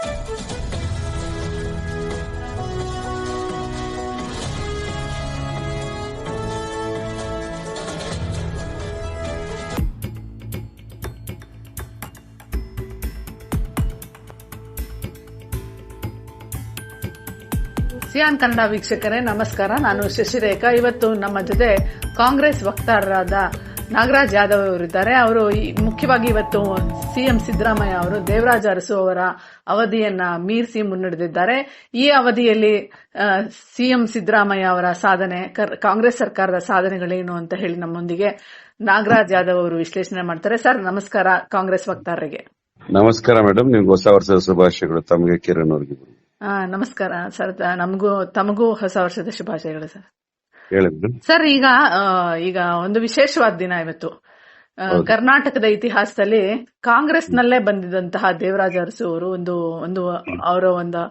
Xi'an Kannada ವೀಕ್ಷಕರೇ, ನಮಸ್ಕಾರ. ನಾನು ಶಶಿರೇಖಾ. ಇವತ್ತು ನಮ್ಮ ಜೊತೆ ಕಾಂಗ್ರೆಸ್ ವಕ್ತಾರರಾದ ನಾಗರಾಜ್ ಯಾದವ್ ಅವರಿದ್ದಾರೆ. ಅವರು ಮುಖ್ಯವಾಗಿ ಇವತ್ತು ಸಿಎಂ ಸಿದ್ದರಾಮಯ್ಯ ಅವರು ದೇವರಾಜ ಅರಸು ಅವರ ಅವಧಿಯನ್ನ ಮೀರಿಸಿ ಮುನ್ನಡೆದಿದ್ದಾರೆ. ಈ ಅವಧಿಯಲ್ಲಿ ಸಿಎಂ ಸಿದ್ದರಾಮಯ್ಯ ಅವರ ಸಾಧನೆ ಕಾಂಗ್ರೆಸ್ ಸರ್ಕಾರದ ಸಾಧನೆಗಳೇನು ಅಂತ ಹೇಳಿ ನಮ್ಮೊಂದಿಗೆ ನಾಗರಾಜ್ ಯಾದವ್ ಅವರು ವಿಶ್ಲೇಷಣೆ ಮಾಡ್ತಾರೆ. ಸರ್ ನಮಸ್ಕಾರ ಕಾಂಗ್ರೆಸ್ ವಕ್ತಾರರಿಗೆ. ನಮಸ್ಕಾರ ಮೇಡಮ್ ನಿಮ್ಗೆ ಹೊಸ ವರ್ಷದ ಶುಭಾಶಯಗಳು ತಮಗೆ ಕಿರಣ್ ಅವರಿಗೆ. ನಮಸ್ಕಾರ ಸರ್. ನಮಗೂ ತಮಗೂ ಹೊಸ ವರ್ಷದ ಶುಭಾಶಯಗಳು ಸರ್. ಸರ್ ಈಗ ಈಗ ಒಂದು ವಿಶೇಷವಾದ ದಿನ ಇವತ್ತು. ಕರ್ನಾಟಕದ ಇತಿಹಾಸದಲ್ಲಿ ಕಾಂಗ್ರೆಸ್ನಲ್ಲೇ ಬಂದಿದಂತಹ ದೇವರಾಜ ಅರಸು ಅವರು ಒಂದು ಒಂದು ಅವರ ಒಂದು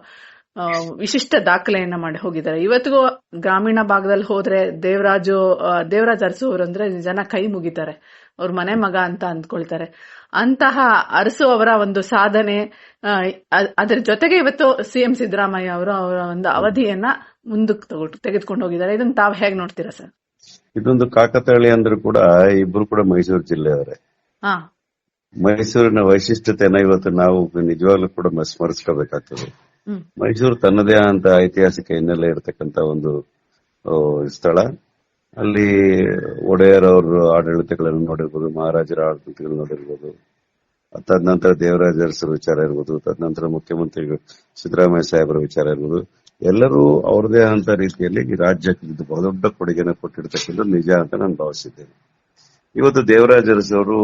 ವಿಶಿಷ್ಟ ದಾಖಲೆಯನ್ನ ಮಾಡಿ ಹೋಗಿದ್ದಾರೆ. ಇವತ್ತಿಗೂ ಗ್ರಾಮೀಣ ಭಾಗದಲ್ಲಿ ಹೋದ್ರೆ ದೇವರಾಜು ದೇವರಾಜ ಅರಸು ಅವರು ಅಂದ್ರೆ ಜನ ಕೈ ಮುಗಿತಾರೆ. ಅವ್ರ ಮನೆ ಮಗ ಅಂತ ಅಂದ್ಕೊಳ್ತಾರೆ. ಅಂತಹ ಅರಸು ಅವರ ಒಂದು ಸಾಧನೆ ಅದರ ಜೊತೆಗೆ ಇವತ್ತು ಸಿಎಂ ಸಿದ್ದರಾಮಯ್ಯ ಅವರು ಅವರ ಒಂದು ಅವಧಿಯನ್ನ ಮುಂದಕ್ಕೆ ತಗೊಂಡು ತೆಗೆದುಕೊಂಡು ಹೋಗಿದ್ದಾರೆ. ಇದನ್ನ ತಾವ್ ಹೇಗ್ ನೋಡ್ತೀರಾ ಸರ್? ಇದೊಂದು ಕಾಕತಾಳಿ ಅಂದ್ರೂ ಕೂಡ ಇಬ್ರು ಕೂಡ ಮೈಸೂರು ಜಿಲ್ಲೆಯವರೇ. ಮೈಸೂರಿನ ವೈಶಿಷ್ಟ್ಯತೆಯನ್ನ ಇವತ್ತು ನಾವು ನಿಜವಾಗ್ಲೂ ಕೂಡ ಸ್ಮರಿಸ್ಕೋಬೇಕಾಗ್ತದೆ ಮೈಸೂರು ತನ್ನದೇ ಆದಂತಹ ಐತಿಹಾಸಿಕ ಹಿನ್ನೆಲೆ ಇರತಕ್ಕಂತ ಒಂದು ಸ್ಥಳ. ಅಲ್ಲಿ ಒಡೆಯರ್ ಅವರ ಆಡಳಿತಗಳನ್ನು ನೋಡಿರ್ಬೋದು ಮಹಾರಾಜರ ಆಡಳಿತಗಳನ್ನು ನೋಡಿರ್ಬೋದು ತದನಂತರ ದೇವರಾಜ ಅರಸರ ವಿಚಾರ ಇರ್ಬೋದು ತದನಂತರ ಮುಖ್ಯಮಂತ್ರಿಗಳು ಸಿದ್ದರಾಮಯ್ಯ ಸಾಹೇಬರ ವಿಚಾರ ಇರ್ಬೋದು. ಎಲ್ಲರೂ ಅವ್ರದೇ ಅಂತ ರೀತಿಯಲ್ಲಿ ಈ ರಾಜ್ಯಕ್ಕೆ ಇದು ಬಹುದೊಡ್ಡ ಕೊಡುಗೆನ ಕೊಟ್ಟಿರ್ತಕ್ಕಂಥ ನಿಜ ಅಂತ ನಾನು ಭಾವಿಸಿದ್ದೇನೆ. ಇವತ್ತು ದೇವರಾಜ ಅರಸವರು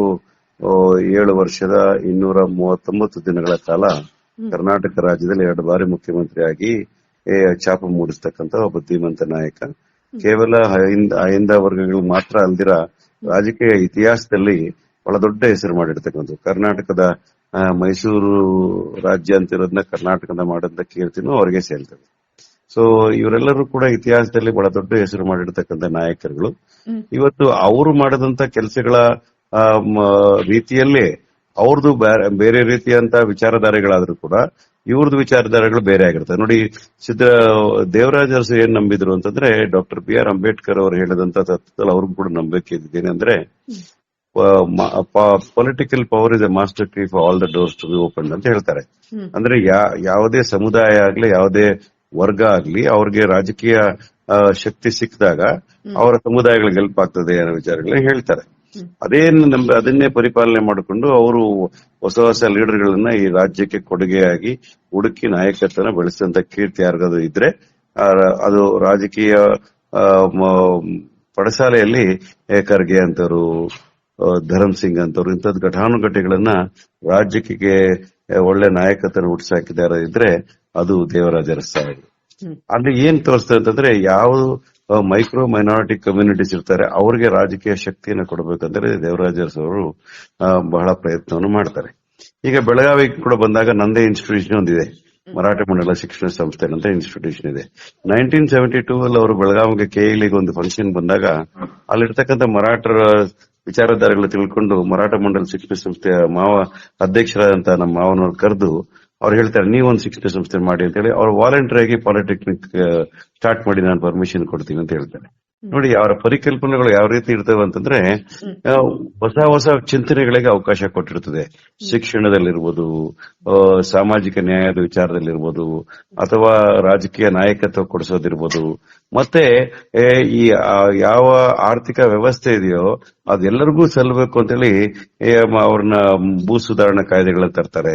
ಏಳು ವರ್ಷದ ಇನ್ನೂರ ಮೂವತ್ತೊಂಬತ್ತು ದಿನಗಳ ಕಾಲ ಕರ್ನಾಟಕ ರಾಜ್ಯದಲ್ಲಿ ಎರಡು ಬಾರಿ ಮುಖ್ಯಮಂತ್ರಿಯಾಗಿ ಛಾಪ ಮೂಡಿಸ್ತಕ್ಕಂತ ಒಬ್ಬ ಧೀಮಂತ ನಾಯಕ. ಕೇವಲ ಆಯಿಂದ ಅಹಿಂದ ವರ್ಗಗಳು ಮಾತ್ರ ಅಲ್ದಿರ ರಾಜಕೀಯ ಇತಿಹಾಸದಲ್ಲಿ ಬಹಳ ದೊಡ್ಡ ಹೆಸರು ಮಾಡಿರ್ತಕ್ಕಂಥ ಕರ್ನಾಟಕದ ಮೈಸೂರು ರಾಜ್ಯ ಅಂತಿರೋದನ್ನ ಕರ್ನಾಟಕದ ಮಾಡಿದ ಕೀರ್ತಿನೂ ಅವರಿಗೆ ಸೇರ್ತದೆ. ಸೊ ಇವರೆಲ್ಲರೂ ಕೂಡ ಇತಿಹಾಸದಲ್ಲಿ ಬಹಳ ದೊಡ್ಡ ಹೆಸರು ಮಾಡಿರ್ತಕ್ಕಂಥ ನಾಯಕರುಗಳು. ಇವತ್ತು ಅವರು ಮಾಡಿದಂತ ಕೆಲಸಗಳ ರೀತಿಯಲ್ಲೇ ಅವ್ರದ್ದು ಬೇರೆ ರೀತಿಯಂತ ವಿಚಾರಧಾರೆಗಳಾದ್ರೂ ಕೂಡ ಇವ್ರದ್ದು ವಿಚಾರಧಾರೆಗಳು ಬೇರೆ ಆಗಿರ್ತದೆ ನೋಡಿ ಸಿದ್ದ ದೇವರಾಜ ಅರಸು ಏನ್ ನಂಬಿದ್ರು ಅಂತಂದ್ರೆ ಡಾಕ್ಟರ್ ಬಿ ಆರ್ ಅಂಬೇಡ್ಕರ್ ಅವರು ಹೇಳಿದಂತ ತತ್ವದಲ್ಲಿ ಅವ್ರಿಗೂ ಕೂಡ ನಂಬಿಕೆ ಅಂದ್ರೆ political power is a master key for all the doors to be open ಅಂತ ಹೇಳ್ತಾರೆ. ಅಂದ್ರೆ ಯಾ- ಯಾವುದೇ ಸಮುದಾಯ ಆಗ್ಲಿ ಯಾವುದೇ ವರ್ಗ ಆಗ್ಲಿ ಅವ್ರಿಗೆ ರಾಜಕೀಯ ಶಕ್ತಿ ಸಿಕ್ಕಿದಾಗ ಅವರ ಸಮುದಾಯಗಳಿಗೆ ಹೆಲ್ಪ್ ಆಗ್ತದೆ ಅನ್ನೋ ವಿಚಾರಗಳನ್ನ ಹೇಳ್ತಾರೆ ಅದೇನು ನಮ್ಗೆ ಅದನ್ನೇ ಪರಿಪಾಲನೆ ಮಾಡಿಕೊಂಡು ಅವರು ಹೊಸ ಹೊಸ ಲೀಡರ್ಗಳನ್ನ ಈ ರಾಜ್ಯಕ್ಕೆ ಕೊಡುಗೆಯಾಗಿ ಹುಡುಕಿ ನಾಯಕತ್ವನ ಬೆಳೆಸಿದಂತ ಕೀರ್ತಿ ಯಾರಿಗಾದ್ರು ಇದ್ರೆ ಆ, ಅದು ರಾಜಕೀಯ ಪಡಸಾಲೆಯಲ್ಲಿ. ಖರ್ಗೆ ಅಂತವರು ಧರಮ್ ಸಿಂಗ್ ಅಂತವ್ರು ಇಂಥದ್ದು ಘಟಾನುಘಟಿಗಳನ್ನ ರಾಜ್ಯಕ್ಕೆ ಒಳ್ಳೆ ನಾಯಕತ್ವ ಹುಟ್ಟಿಸಾಕಿದ್ದಾರೆ ಇದ್ರೆ ಅದು ದೇವರಾಜರ ಸಾಹೇಬರು ಅಲ್ಲಿ ಏನ್ ತೋರಿಸ್ತದೆ ಅಂತಂದ್ರೆ ಯಾವ ಮೈಕ್ರೋ ಮೈನಾರಿಟಿ ಕಮ್ಯುನಿಟೀಸ್ ಇರ್ತಾರೆ ಅವ್ರಿಗೆ ರಾಜಕೀಯ ಶಕ್ತಿಯನ್ನು ಕೊಡಬೇಕಂದ್ರೆ ದೇವರಾಜ ಅರಸು ಅವರು ಬಹಳ ಪ್ರಯತ್ನವನ್ನು ಮಾಡ್ತಾರೆ. ಈಗ ಬೆಳಗಾವಿ ಕೂಡ ಬಂದಾಗ ನಂದೇ ಇನ್ಸ್ಟಿಟ್ಯೂಷನ್ ಒಂದಿದೆ. ಮರಾಠ ಮಂಡಲ ಶಿಕ್ಷಣ ಸಂಸ್ಥೆ ಅಂತ ಇನ್ಸ್ಟಿಟ್ಯೂಷನ್ ಇದೆ. ನೈನ್ಟೀನ್ ಸೆವೆಂಟಿ ಟೂ ಅಲ್ಲಿ ಅವರು ಬೆಳಗಾವಿಗೆ ಕೆಇಲಿಗೆ ಒಂದು ಫಂಕ್ಷನ್ ಬಂದಾಗ ಅಲ್ಲಿರ್ತಕ್ಕಂಥ ಮರಾಠರ ವಿಚಾರಧಾರೆಗಳು ತಿಳ್ಕೊಂಡು ಮರಾಠ ಮಂಡಲ ಶಿಕ್ಷಣ ಸಂಸ್ಥೆಯ ಮಾವ ಅಧ್ಯಕ್ಷರಾದಂತಹ ನಮ್ಮ ಮಾವನವ್ರು ಕರೆದು ಅವ್ರು ಹೇಳ್ತಾರೆ ನೀವೊಂದು ಶಿಕ್ಷಣ ಸಂಸ್ಥೆ ಮಾಡಿ ಅಂತ ಹೇಳಿ ಅವ್ರು ವಾಲಂಟಿಯರ್ ಆಗಿ ಪಾಲಿಟೆಕ್ನಿಕ್ ಸ್ಟಾರ್ಟ್ ಮಾಡಿ ನಾನು ಪರ್ಮಿಷನ್ ಕೊಡ್ತೀನಿ ಅಂತ ಹೇಳ್ತಾರೆ. ನೋಡಿ ಅವರ ಪರಿಕಲ್ಪನೆಗಳು ಯಾವ ರೀತಿ ಇರ್ತವೆ ಅಂತಂದ್ರೆ ಹೊಸ ಹೊಸ ಚಿಂತನೆಗಳಿಗೆ ಅವಕಾಶ ಕೊಟ್ಟಿರ್ತದೆ. ಶಿಕ್ಷಣದಲ್ಲಿರ್ಬೋದು ಸಾಮಾಜಿಕ ನ್ಯಾಯದ ವಿಚಾರದಲ್ಲಿರ್ಬೋದು ಅಥವಾ ರಾಜಕೀಯ ನಾಯಕತ್ವ ಕೊಡಿಸೋದಿರ್ಬೋದು ಮತ್ತೆ ಈ ಯಾವ ಆರ್ಥಿಕ ವ್ಯವಸ್ಥೆ ಇದೆಯೋ ಅದೆಲ್ಲರಿಗೂ ಸಲ್ಲಬೇಕು ಅಂತ ಹೇಳಿ ಅವ್ರನ್ನ ಭೂ ಸುಧಾರಣಾ ಕಾಯ್ದೆಗಳನ್ನ ತರ್ತಾರೆ.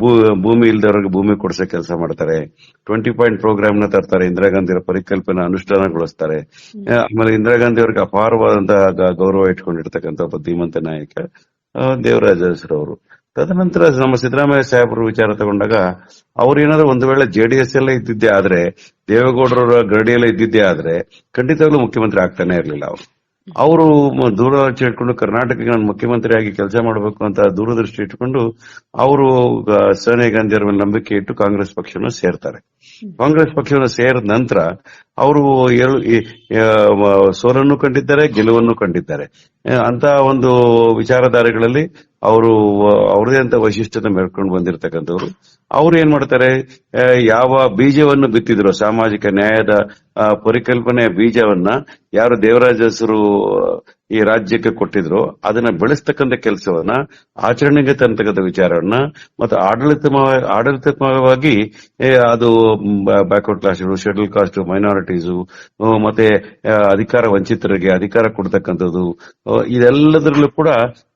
ಭೂ ಭೂಮಿ ಇಲ್ದವ್ರಿಗೆ ಭೂಮಿ ಕೊಡಿಸೋ ಕೆಲಸ ಮಾಡ್ತಾರೆ. ಟ್ವೆಂಟಿ ಪಾಯಿಂಟ್ ಪ್ರೋಗ್ರಾಮ್ನ ತರ್ತಾರೆ ಇಂದಿರಾ ಗಾಂಧಿ ಅವರ ಪರಿಕಲ್ಪನೆ ಅನುಷ್ಠಾನಗೊಳಿಸ್ತಾರೆ. ಆಮೇಲೆ ಇಂದಿರಾ ಗಾಂಧಿ ಅವ್ರಿಗೆ ಅಪಾರವಾದಂತಹ ಗೌರವ ಇಟ್ಕೊಂಡಿರ್ತಕ್ಕಂಥ ಒಬ್ಬ ಧೀಮಂತ ನಾಯಕ ದೇವರಾಜ ಅವರು ತದನಂತರ ನಮ್ಮ ಸಿದ್ದರಾಮಯ್ಯ ಸಾಹೇಬರು ವಿಚಾರ ತಗೊಂಡಾಗ, ಅವ್ರು ಏನಾದ್ರು ಒಂದು ವೇಳೆ ಜೆಡಿಎಸ್ ಎಲ್ಲ ಇದ್ದಿದ್ದೇ ಆದ್ರೆ ದೇವೇಗೌಡರ ಗರಡಿಯಲ್ಲ ಇದ್ದಿದ್ದೇ ಆದ್ರೆ, ಖಂಡಿತವಾಗ್ಲೂ ಮುಖ್ಯಮಂತ್ರಿ ಆಗ್ತಾನೆ ಇರಲಿಲ್ಲ ಅವರು. ಅವರು ದೂರ ಇಟ್ಕೊಂಡು ಕರ್ನಾಟಕಕ್ಕೆ ನಾನು ಮುಖ್ಯಮಂತ್ರಿಯಾಗಿ ಕೆಲಸ ಮಾಡಬೇಕು ಅಂತ ದೂರದೃಷ್ಟಿ ಇಟ್ಕೊಂಡು, ಅವರು ಸೋನಿಯಾ ಗಾಂಧಿ ಅವರ ನಂಬಿಕೆ ಇಟ್ಟು ಕಾಂಗ್ರೆಸ್ ಪಕ್ಷವನ್ನು ಸೇರ್ತಾರೆ. ಕಾಂಗ್ರೆಸ್ ಪಕ್ಷವನ್ನು ಸೇರಿದ ನಂತರ ಅವರು ಸೋಲನ್ನು ಕಂಡಿದ್ದಾರೆ, ಗೆಲುವನ್ನು ಕಂಡಿದ್ದಾರೆ. ಅಂತ ಒಂದು ವಿಚಾರಧಾರೆಗಳಲ್ಲಿ ಅವರು, ಅವರದೇ ಅಂತ ವೈಶಿಷ್ಟ್ಯತೆ ಮೇಲ್ಕೊಂಡು ಬಂದಿರತಕ್ಕಂಥವ್ರು. ಅವ್ರು ಏನ್ ಮಾಡ್ತಾರೆ? ಯಾವ ಬೀಜವನ್ನು ಬಿತ್ತಿದ್ರು, ಸಾಮಾಜಿಕ ನ್ಯಾಯದ ಪರಿಕಲ್ಪನೆ ಪರಿಕಲ್ಪನೆಯ ಬೀಜವನ್ನ, ಯಾರು ದೇವರಾಜ ಹೆಸರು ಈ ರಾಜ್ಯಕ್ಕೆ ಕೊಟ್ಟಿದ್ರು, ಅದನ್ನ ಬೆಳೆಸ್ತಕ್ಕಂಥ ಕೆಲಸವನ್ನ, ಆಚರಣೆಗೆ ತಂತಕ್ಕಂತ ವಿಚಾರವನ್ನ, ಮತ್ತು ಆಡಳಿತ ಆಡಳಿತಾತ್ಮಕವಾಗಿ ಅದು backward class schedule caste minorities ಮತ್ತೆ ಅಧಿಕಾರ ವಂಚಿತರಿಗೆ ಅಧಿಕಾರ ಕೊಡ್ತಕ್ಕಂಥದ್ದು ಇದೆಲ್ಲದರಲ್ಲೂ ಕೂಡ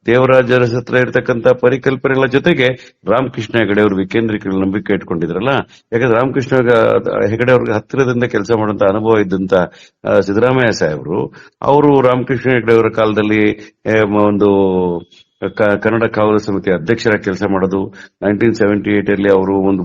ದೇವರಾಜರ ಹತ್ರ ಇರತಕ್ಕಂತ ಪರಿಕಲ್ಪನೆಗಳ ಜೊತೆಗೆ ರಾಮಕೃಷ್ಣ ಹೆಗಡೆ ಅವರು ವಿಕೇಂದ್ರೀಕರಣ ನಂಬಿಕೆ ಇಟ್ಕೊಂಡಿದ್ರಲ್ಲ? ಯಾಕಂದ್ರೆ ರಾಮಕೃಷ್ಣ ಹೆಗಡೆ ಅವ್ರಿಗೆ ಹತ್ತಿರದಿಂದ ಕೆಲಸ ಮಾಡುವಂತ ಅನುಭವ ಇದ್ದಂತ ಸಿದ್ದರಾಮಯ್ಯ ಸಾಹೇಬರು, ಅವರು ರಾಮಕೃಷ್ಣ ಹೆಗಡೆ ಅವರ ಕಾಲದಲ್ಲಿ ಒಂದು ಕನ್ನಡ ಕಾವಲು ಸಮಿತಿ ಅಧ್ಯಕ್ಷರ ಕೆಲಸ ಮಾಡೋದು. ನೈನ್ಟೀನ್ ಸೆವೆಂಟಿ ಏಟ್ ಅಲ್ಲಿ ಅವರು ಒಂದು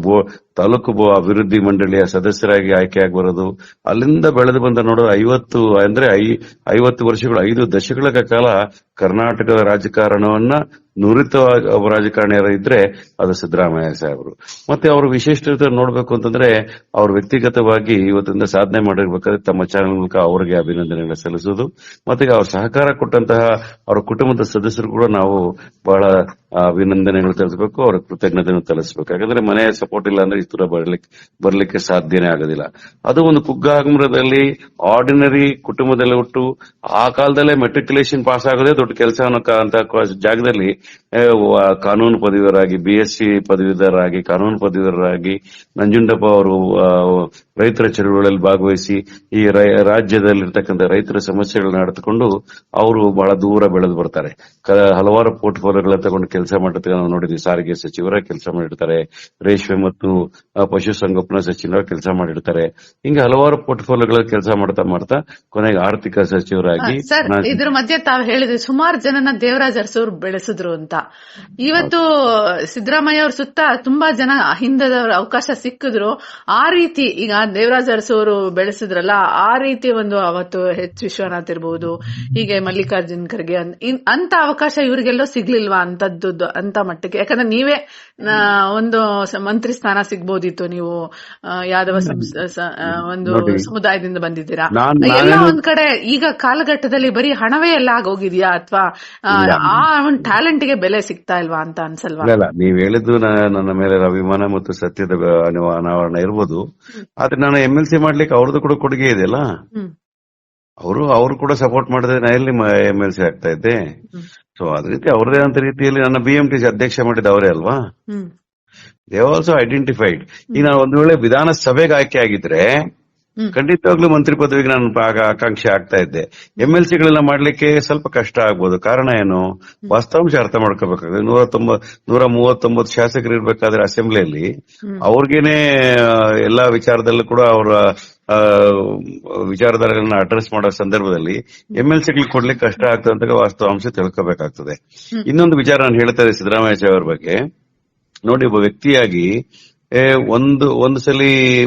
ತಾಲೂಕು ಅಭಿವೃದ್ಧಿ ಮಂಡಳಿಯ ಸದಸ್ಯರಾಗಿ ಆಯ್ಕೆಯಾಗಿ ಬರೋದು. ಅಲ್ಲಿಂದ ಬೆಳೆದು ಬಂದ ನೋಡ, ಐವತ್ತು ಅಂದ್ರೆ ಐ- ಐವತ್ತು ವರ್ಷಗಳು, ಐದು ದಶಕಗಳ ಕಾಲ ಕರ್ನಾಟಕದ ರಾಜಕಾರಣವನ್ನ ನುರಿತ ರಾಜಕಾರಣಿಯರು ಇದ್ರೆ ಅದು ಸಿದ್ದರಾಮಯ್ಯ ಸಾಹೇಬರು. ಮತ್ತೆ ಅವರ ವಿಶೇಷತೆ ನೋಡ್ಬೇಕು ಅಂತಂದ್ರೆ ಅವ್ರ ವ್ಯಕ್ತಿಗತವಾಗಿ ಇವತ್ತಿಂದ ಸಾಧನೆ ಮಾಡಿರ್ಬೇಕಾದ್ರೆ ತಮ್ಮ ಚಾನೆಲ್ ಮೂಲಕ ಅವರಿಗೆ ಅಭಿನಂದನೆಗಳ ಸಲ್ಲಿಸುವುದು. ಮತ್ತೆ ಅವ್ರ ಸಹಕಾರ ಕೊಟ್ಟಂತಹ ಅವರ ಕುಟುಂಬದ ಸದಸ್ಯರು ಕೂಡ ನಾವು ಬಹಳ ಅಭಿನಂದನೆಗಳು ತಿಳಿಸಬೇಕು ಅವರ ಕೃತಜ್ಞತೆಯನ್ನು ತಲಿಸಬೇಕು ಯಾಕಂದ್ರೆ ಮನೆಯ ಸಪೋರ್ಟ್ ಇಲ್ಲ ಅಂದ್ರೆ ಇಷ್ಟು ಬರಲಿಕ್ಕೆ ಬರ್ಲಿಕ್ಕೆ ಸಾಧ್ಯನೇ ಆಗೋದಿಲ್ಲ. ಅದು ಒಂದು ಕುಗ್ಗಾಗಮರದಲ್ಲಿ ಆರ್ಡಿನರಿ ಕುಟುಂಬದಲ್ಲಿ ಹುಟ್ಟು, ಆ ಕಾಲದಲ್ಲೇ ಮೆಟ್ರಿಕ್ಯುಲೇಷನ್ ಪಾಸ್ ಆಗೋದೇ ದೊಡ್ಡ ಕೆಲಸ ಅನ್ನೋ ಅಂತ ಜಾಗದಲ್ಲಿ ಕಾನೂನು ಪದವೀಧರಾಗಿ ಬಿ ಎಸ್ ಸಿ ಪದವೀಧರರಾಗಿ ಕಾನೂನು ಪದವೀಧರರಾಗಿ ನಂಜುಂಡಪ್ಪ ಅವರು ರೈತರ ಚಳುವಳಿಯಲ್ಲಿ ಭಾಗವಹಿಸಿ, ಈ ರಾಜ್ಯದಲ್ಲಿರ್ತಕ್ಕಂಥ ರೈತರ ಸಮಸ್ಯೆಗಳನ್ನ ನಡೆದುಕೊಂಡು ಅವರು ಬಹಳ ದೂರ ಬೆಳೆದು ಬರ್ತಾರೆ. ಹಲವಾರು ಪೋರ್ಟ್ಫೋಲಿಯೋಗಳ ತಗೊಂಡು ಕೆಲಸ ಮಾಡಿರ್ತಕ್ಕ ನಾವು ನೋಡಿದ್ವಿ. ಸಾರಿಗೆ ಸಚಿವರ ಕೆಲಸ ಮಾಡಿರ್ತಾರೆ. ರೇಷ್ಮೆ ಮತ್ತು ಪಶುಸಂಗೋಪನಾ ಸಚಿವರ ಕೆಲಸ ಮಾಡಿರ್ತಾರೆ. ಹಿಂಗೆ ಹಲವಾರು ಪೋರ್ಟ್ಫೋಲಿಯೋಗಳ ಕೆಲಸ ಮಾಡ್ತಾ ಮಾಡ್ತಾ ಕೊನೆಗೆ ಆರ್ಥಿಕ ಸಚಿವರಾಗಿ ಸರ್ ಇದ್ರ ಮಧ್ಯೆ ತಾವು ಹೇಳಿದ್ರಿ ಸುಮಾರು ಜನನ ದೇವರಾಜ್ ಅರಸವ್ರು ಬೆಳೆಸಿದ್ರು ಅಂತ. ಇವತ್ತು ಸಿದ್ದರಾಮಯ್ಯ ಅವ್ರ ಸುತ್ತ ತುಂಬಾ ಜನ ಹಿಂದದವ್ರ ಅವಕಾಶ ಸಿಕ್ಕಿದ್ರು. ಆ ರೀತಿ ಈಗ ದೇವರಾಜ್ ಅರಸವ್ರು ಬೆಳೆಸಿದ್ರಲ್ಲ ಆ ರೀತಿ ಒಂದು ಅವತ್ತು ಹೆಚ್ ವಿಶ್ವನಾಥ್ ಇರ್ಬೋದು ಹೀಗೆ ಮಲ್ಲಿಕಾರ್ಜುನ್ ಖರ್ಗೆ ಅಂತ ಅವಕಾಶ ಇವರಿಗೆಲ್ಲೋ ಸಿಗ್ಲಿಲ್ವಾ ಅಂತದ್ದು ಅಂತ ಮಟ್ಟಕ್ಕೆ ಯಾಕಂದ್ರೆ ನೀವೇ ಒಂದು ಮಂತ್ರಿ ಸ್ಥಾನ ಸಿಗ್ಬೋದಿತ್ತು ನೀವು ಯಾದವ ಒಂದು ಸಮುದಾಯದಿಂದ ಬಂದಿದ್ದೀರಾ? ಎಲ್ಲ ಒಂದ್ ಕಡೆ ಈಗ ಕಾಲಘಟ್ಟದಲ್ಲಿ ಬರೀ ಹಣವೇ ಎಲ್ಲ ಆಗೋಗಿದ್ಯಾ ಅಥವಾ ಆ ಒಂದ್ ಟ್ಯಾಲೆಂಟ್ಗೆ ಬೆಲೆ ಸಿಗ್ತಾ ಇಲ್ವಾ ಅಂತ ಅನ್ಸಲ್ವಾ? ನೀವ್ ಹೇಳಿದ್ದು ನನ್ನ ಮೇಲೆ ಅಭಿಮಾನ ಮತ್ತು ಸತ್ಯದ ಅನ- ಅನಾವರಣ ಇರ್ಬೋದು. ಆದ್ರೆ ನಾನು ಎಂ ಎಲ್ ಸಿ ಮಾಡ್ಲಿಕ್ಕೆ ಅವ್ರದ್ದು ಕೂಡ ಕೊಡುಗೆ ಇದೆಯಲ್ಲ ಅವರು ಅವ್ರು ಕೂಡ ಸಪೋರ್ಟ್ ಮಾಡಿದ್ರೆ ನಾ ಎಲ್ಲಿ ಎಂ ಎಲ್ ಸಿ ಆಗ್ತಾ ಇದ್ದೆ? ಸೊ ಅದ ರೀತಿ ಅವ್ರದೇ ಅಂತ ರೀತಿಯಲ್ಲಿ ನನ್ನ ಬಿ ಎಂ ಟಿ ಅಧ್ಯಕ್ಷ ಮಾಡಿದ ಅವರೇ ಅಲ್ವಾ ದೇ ಆಲ್ಸೋ ಐಡೆಂಟಿಫೈಡ್ ಈಗ ನಾನು ಒಂದು ವೇಳೆ ವಿಧಾನಸಭೆಗೆ ಆಯ್ಕೆ ಆಗಿದ್ರೆ. ಖಂಡಿತವಾಗ್ಲೂ ಮಂತ್ರಿ ಪದವಿಗೆ ನಾನು ಆಕಾಂಕ್ಷೆ ಆಗ್ತಾ ಇದ್ದೆ. ಎಂ ಎಲ್ ಸಿಗಳೆಲ್ಲ ಮಾಡ್ಲಿಕ್ಕೆ ಸ್ವಲ್ಪ ಕಷ್ಟ ಆಗ್ಬೋದು. ಕಾರಣ ಏನು? ವಾಸ್ತವಾಂಶ ಅರ್ಥ ಮಾಡ್ಕೋಬೇಕಾದ್ರೆ ನೂರ ತೊಂಬತ್ ನೂರ ಮೂವತ್ತೊಂಬತ್ತು ಶಾಸಕರು ಇರ್ಬೇಕಾದ್ರೆ ಅಸೆಂಬ್ಲಿಯಲ್ಲಿ. ಅವ್ರಿಗೇನೆ ಎಲ್ಲಾ ವಿಚಾರದಲ್ಲೂ ಕೂಡ ಅವರ ವಿಚಾರಧಾರೆಗಳನ್ನ ಅಡ್ರೆಸ್ ಮಾಡೋ ಸಂದರ್ಭದಲ್ಲಿ ಎಂ ಎಲ್ ಸಿಗಳಿಗೆ ಕೊಡ್ಲಿಕ್ಕೆ ಕಷ್ಟ ಆಗ್ತದೆ ಅಂತ ವಾಸ್ತವಾಂಶ ತಿಳ್ಕೋಬೇಕಾಗ್ತದೆ. ಇನ್ನೊಂದು ವಿಚಾರ ನಾನು ಹೇಳ್ತಾ ಇದ್ದೆ ಸಿದ್ದರಾಮಯ್ಯ ಅವ್ರ ಬಗ್ಗೆ. ನೋಡಿ ಒಬ್ಬ ವ್ಯಕ್ತಿಯಾಗಿ ಒಂದು ಒಂದು ಸಲ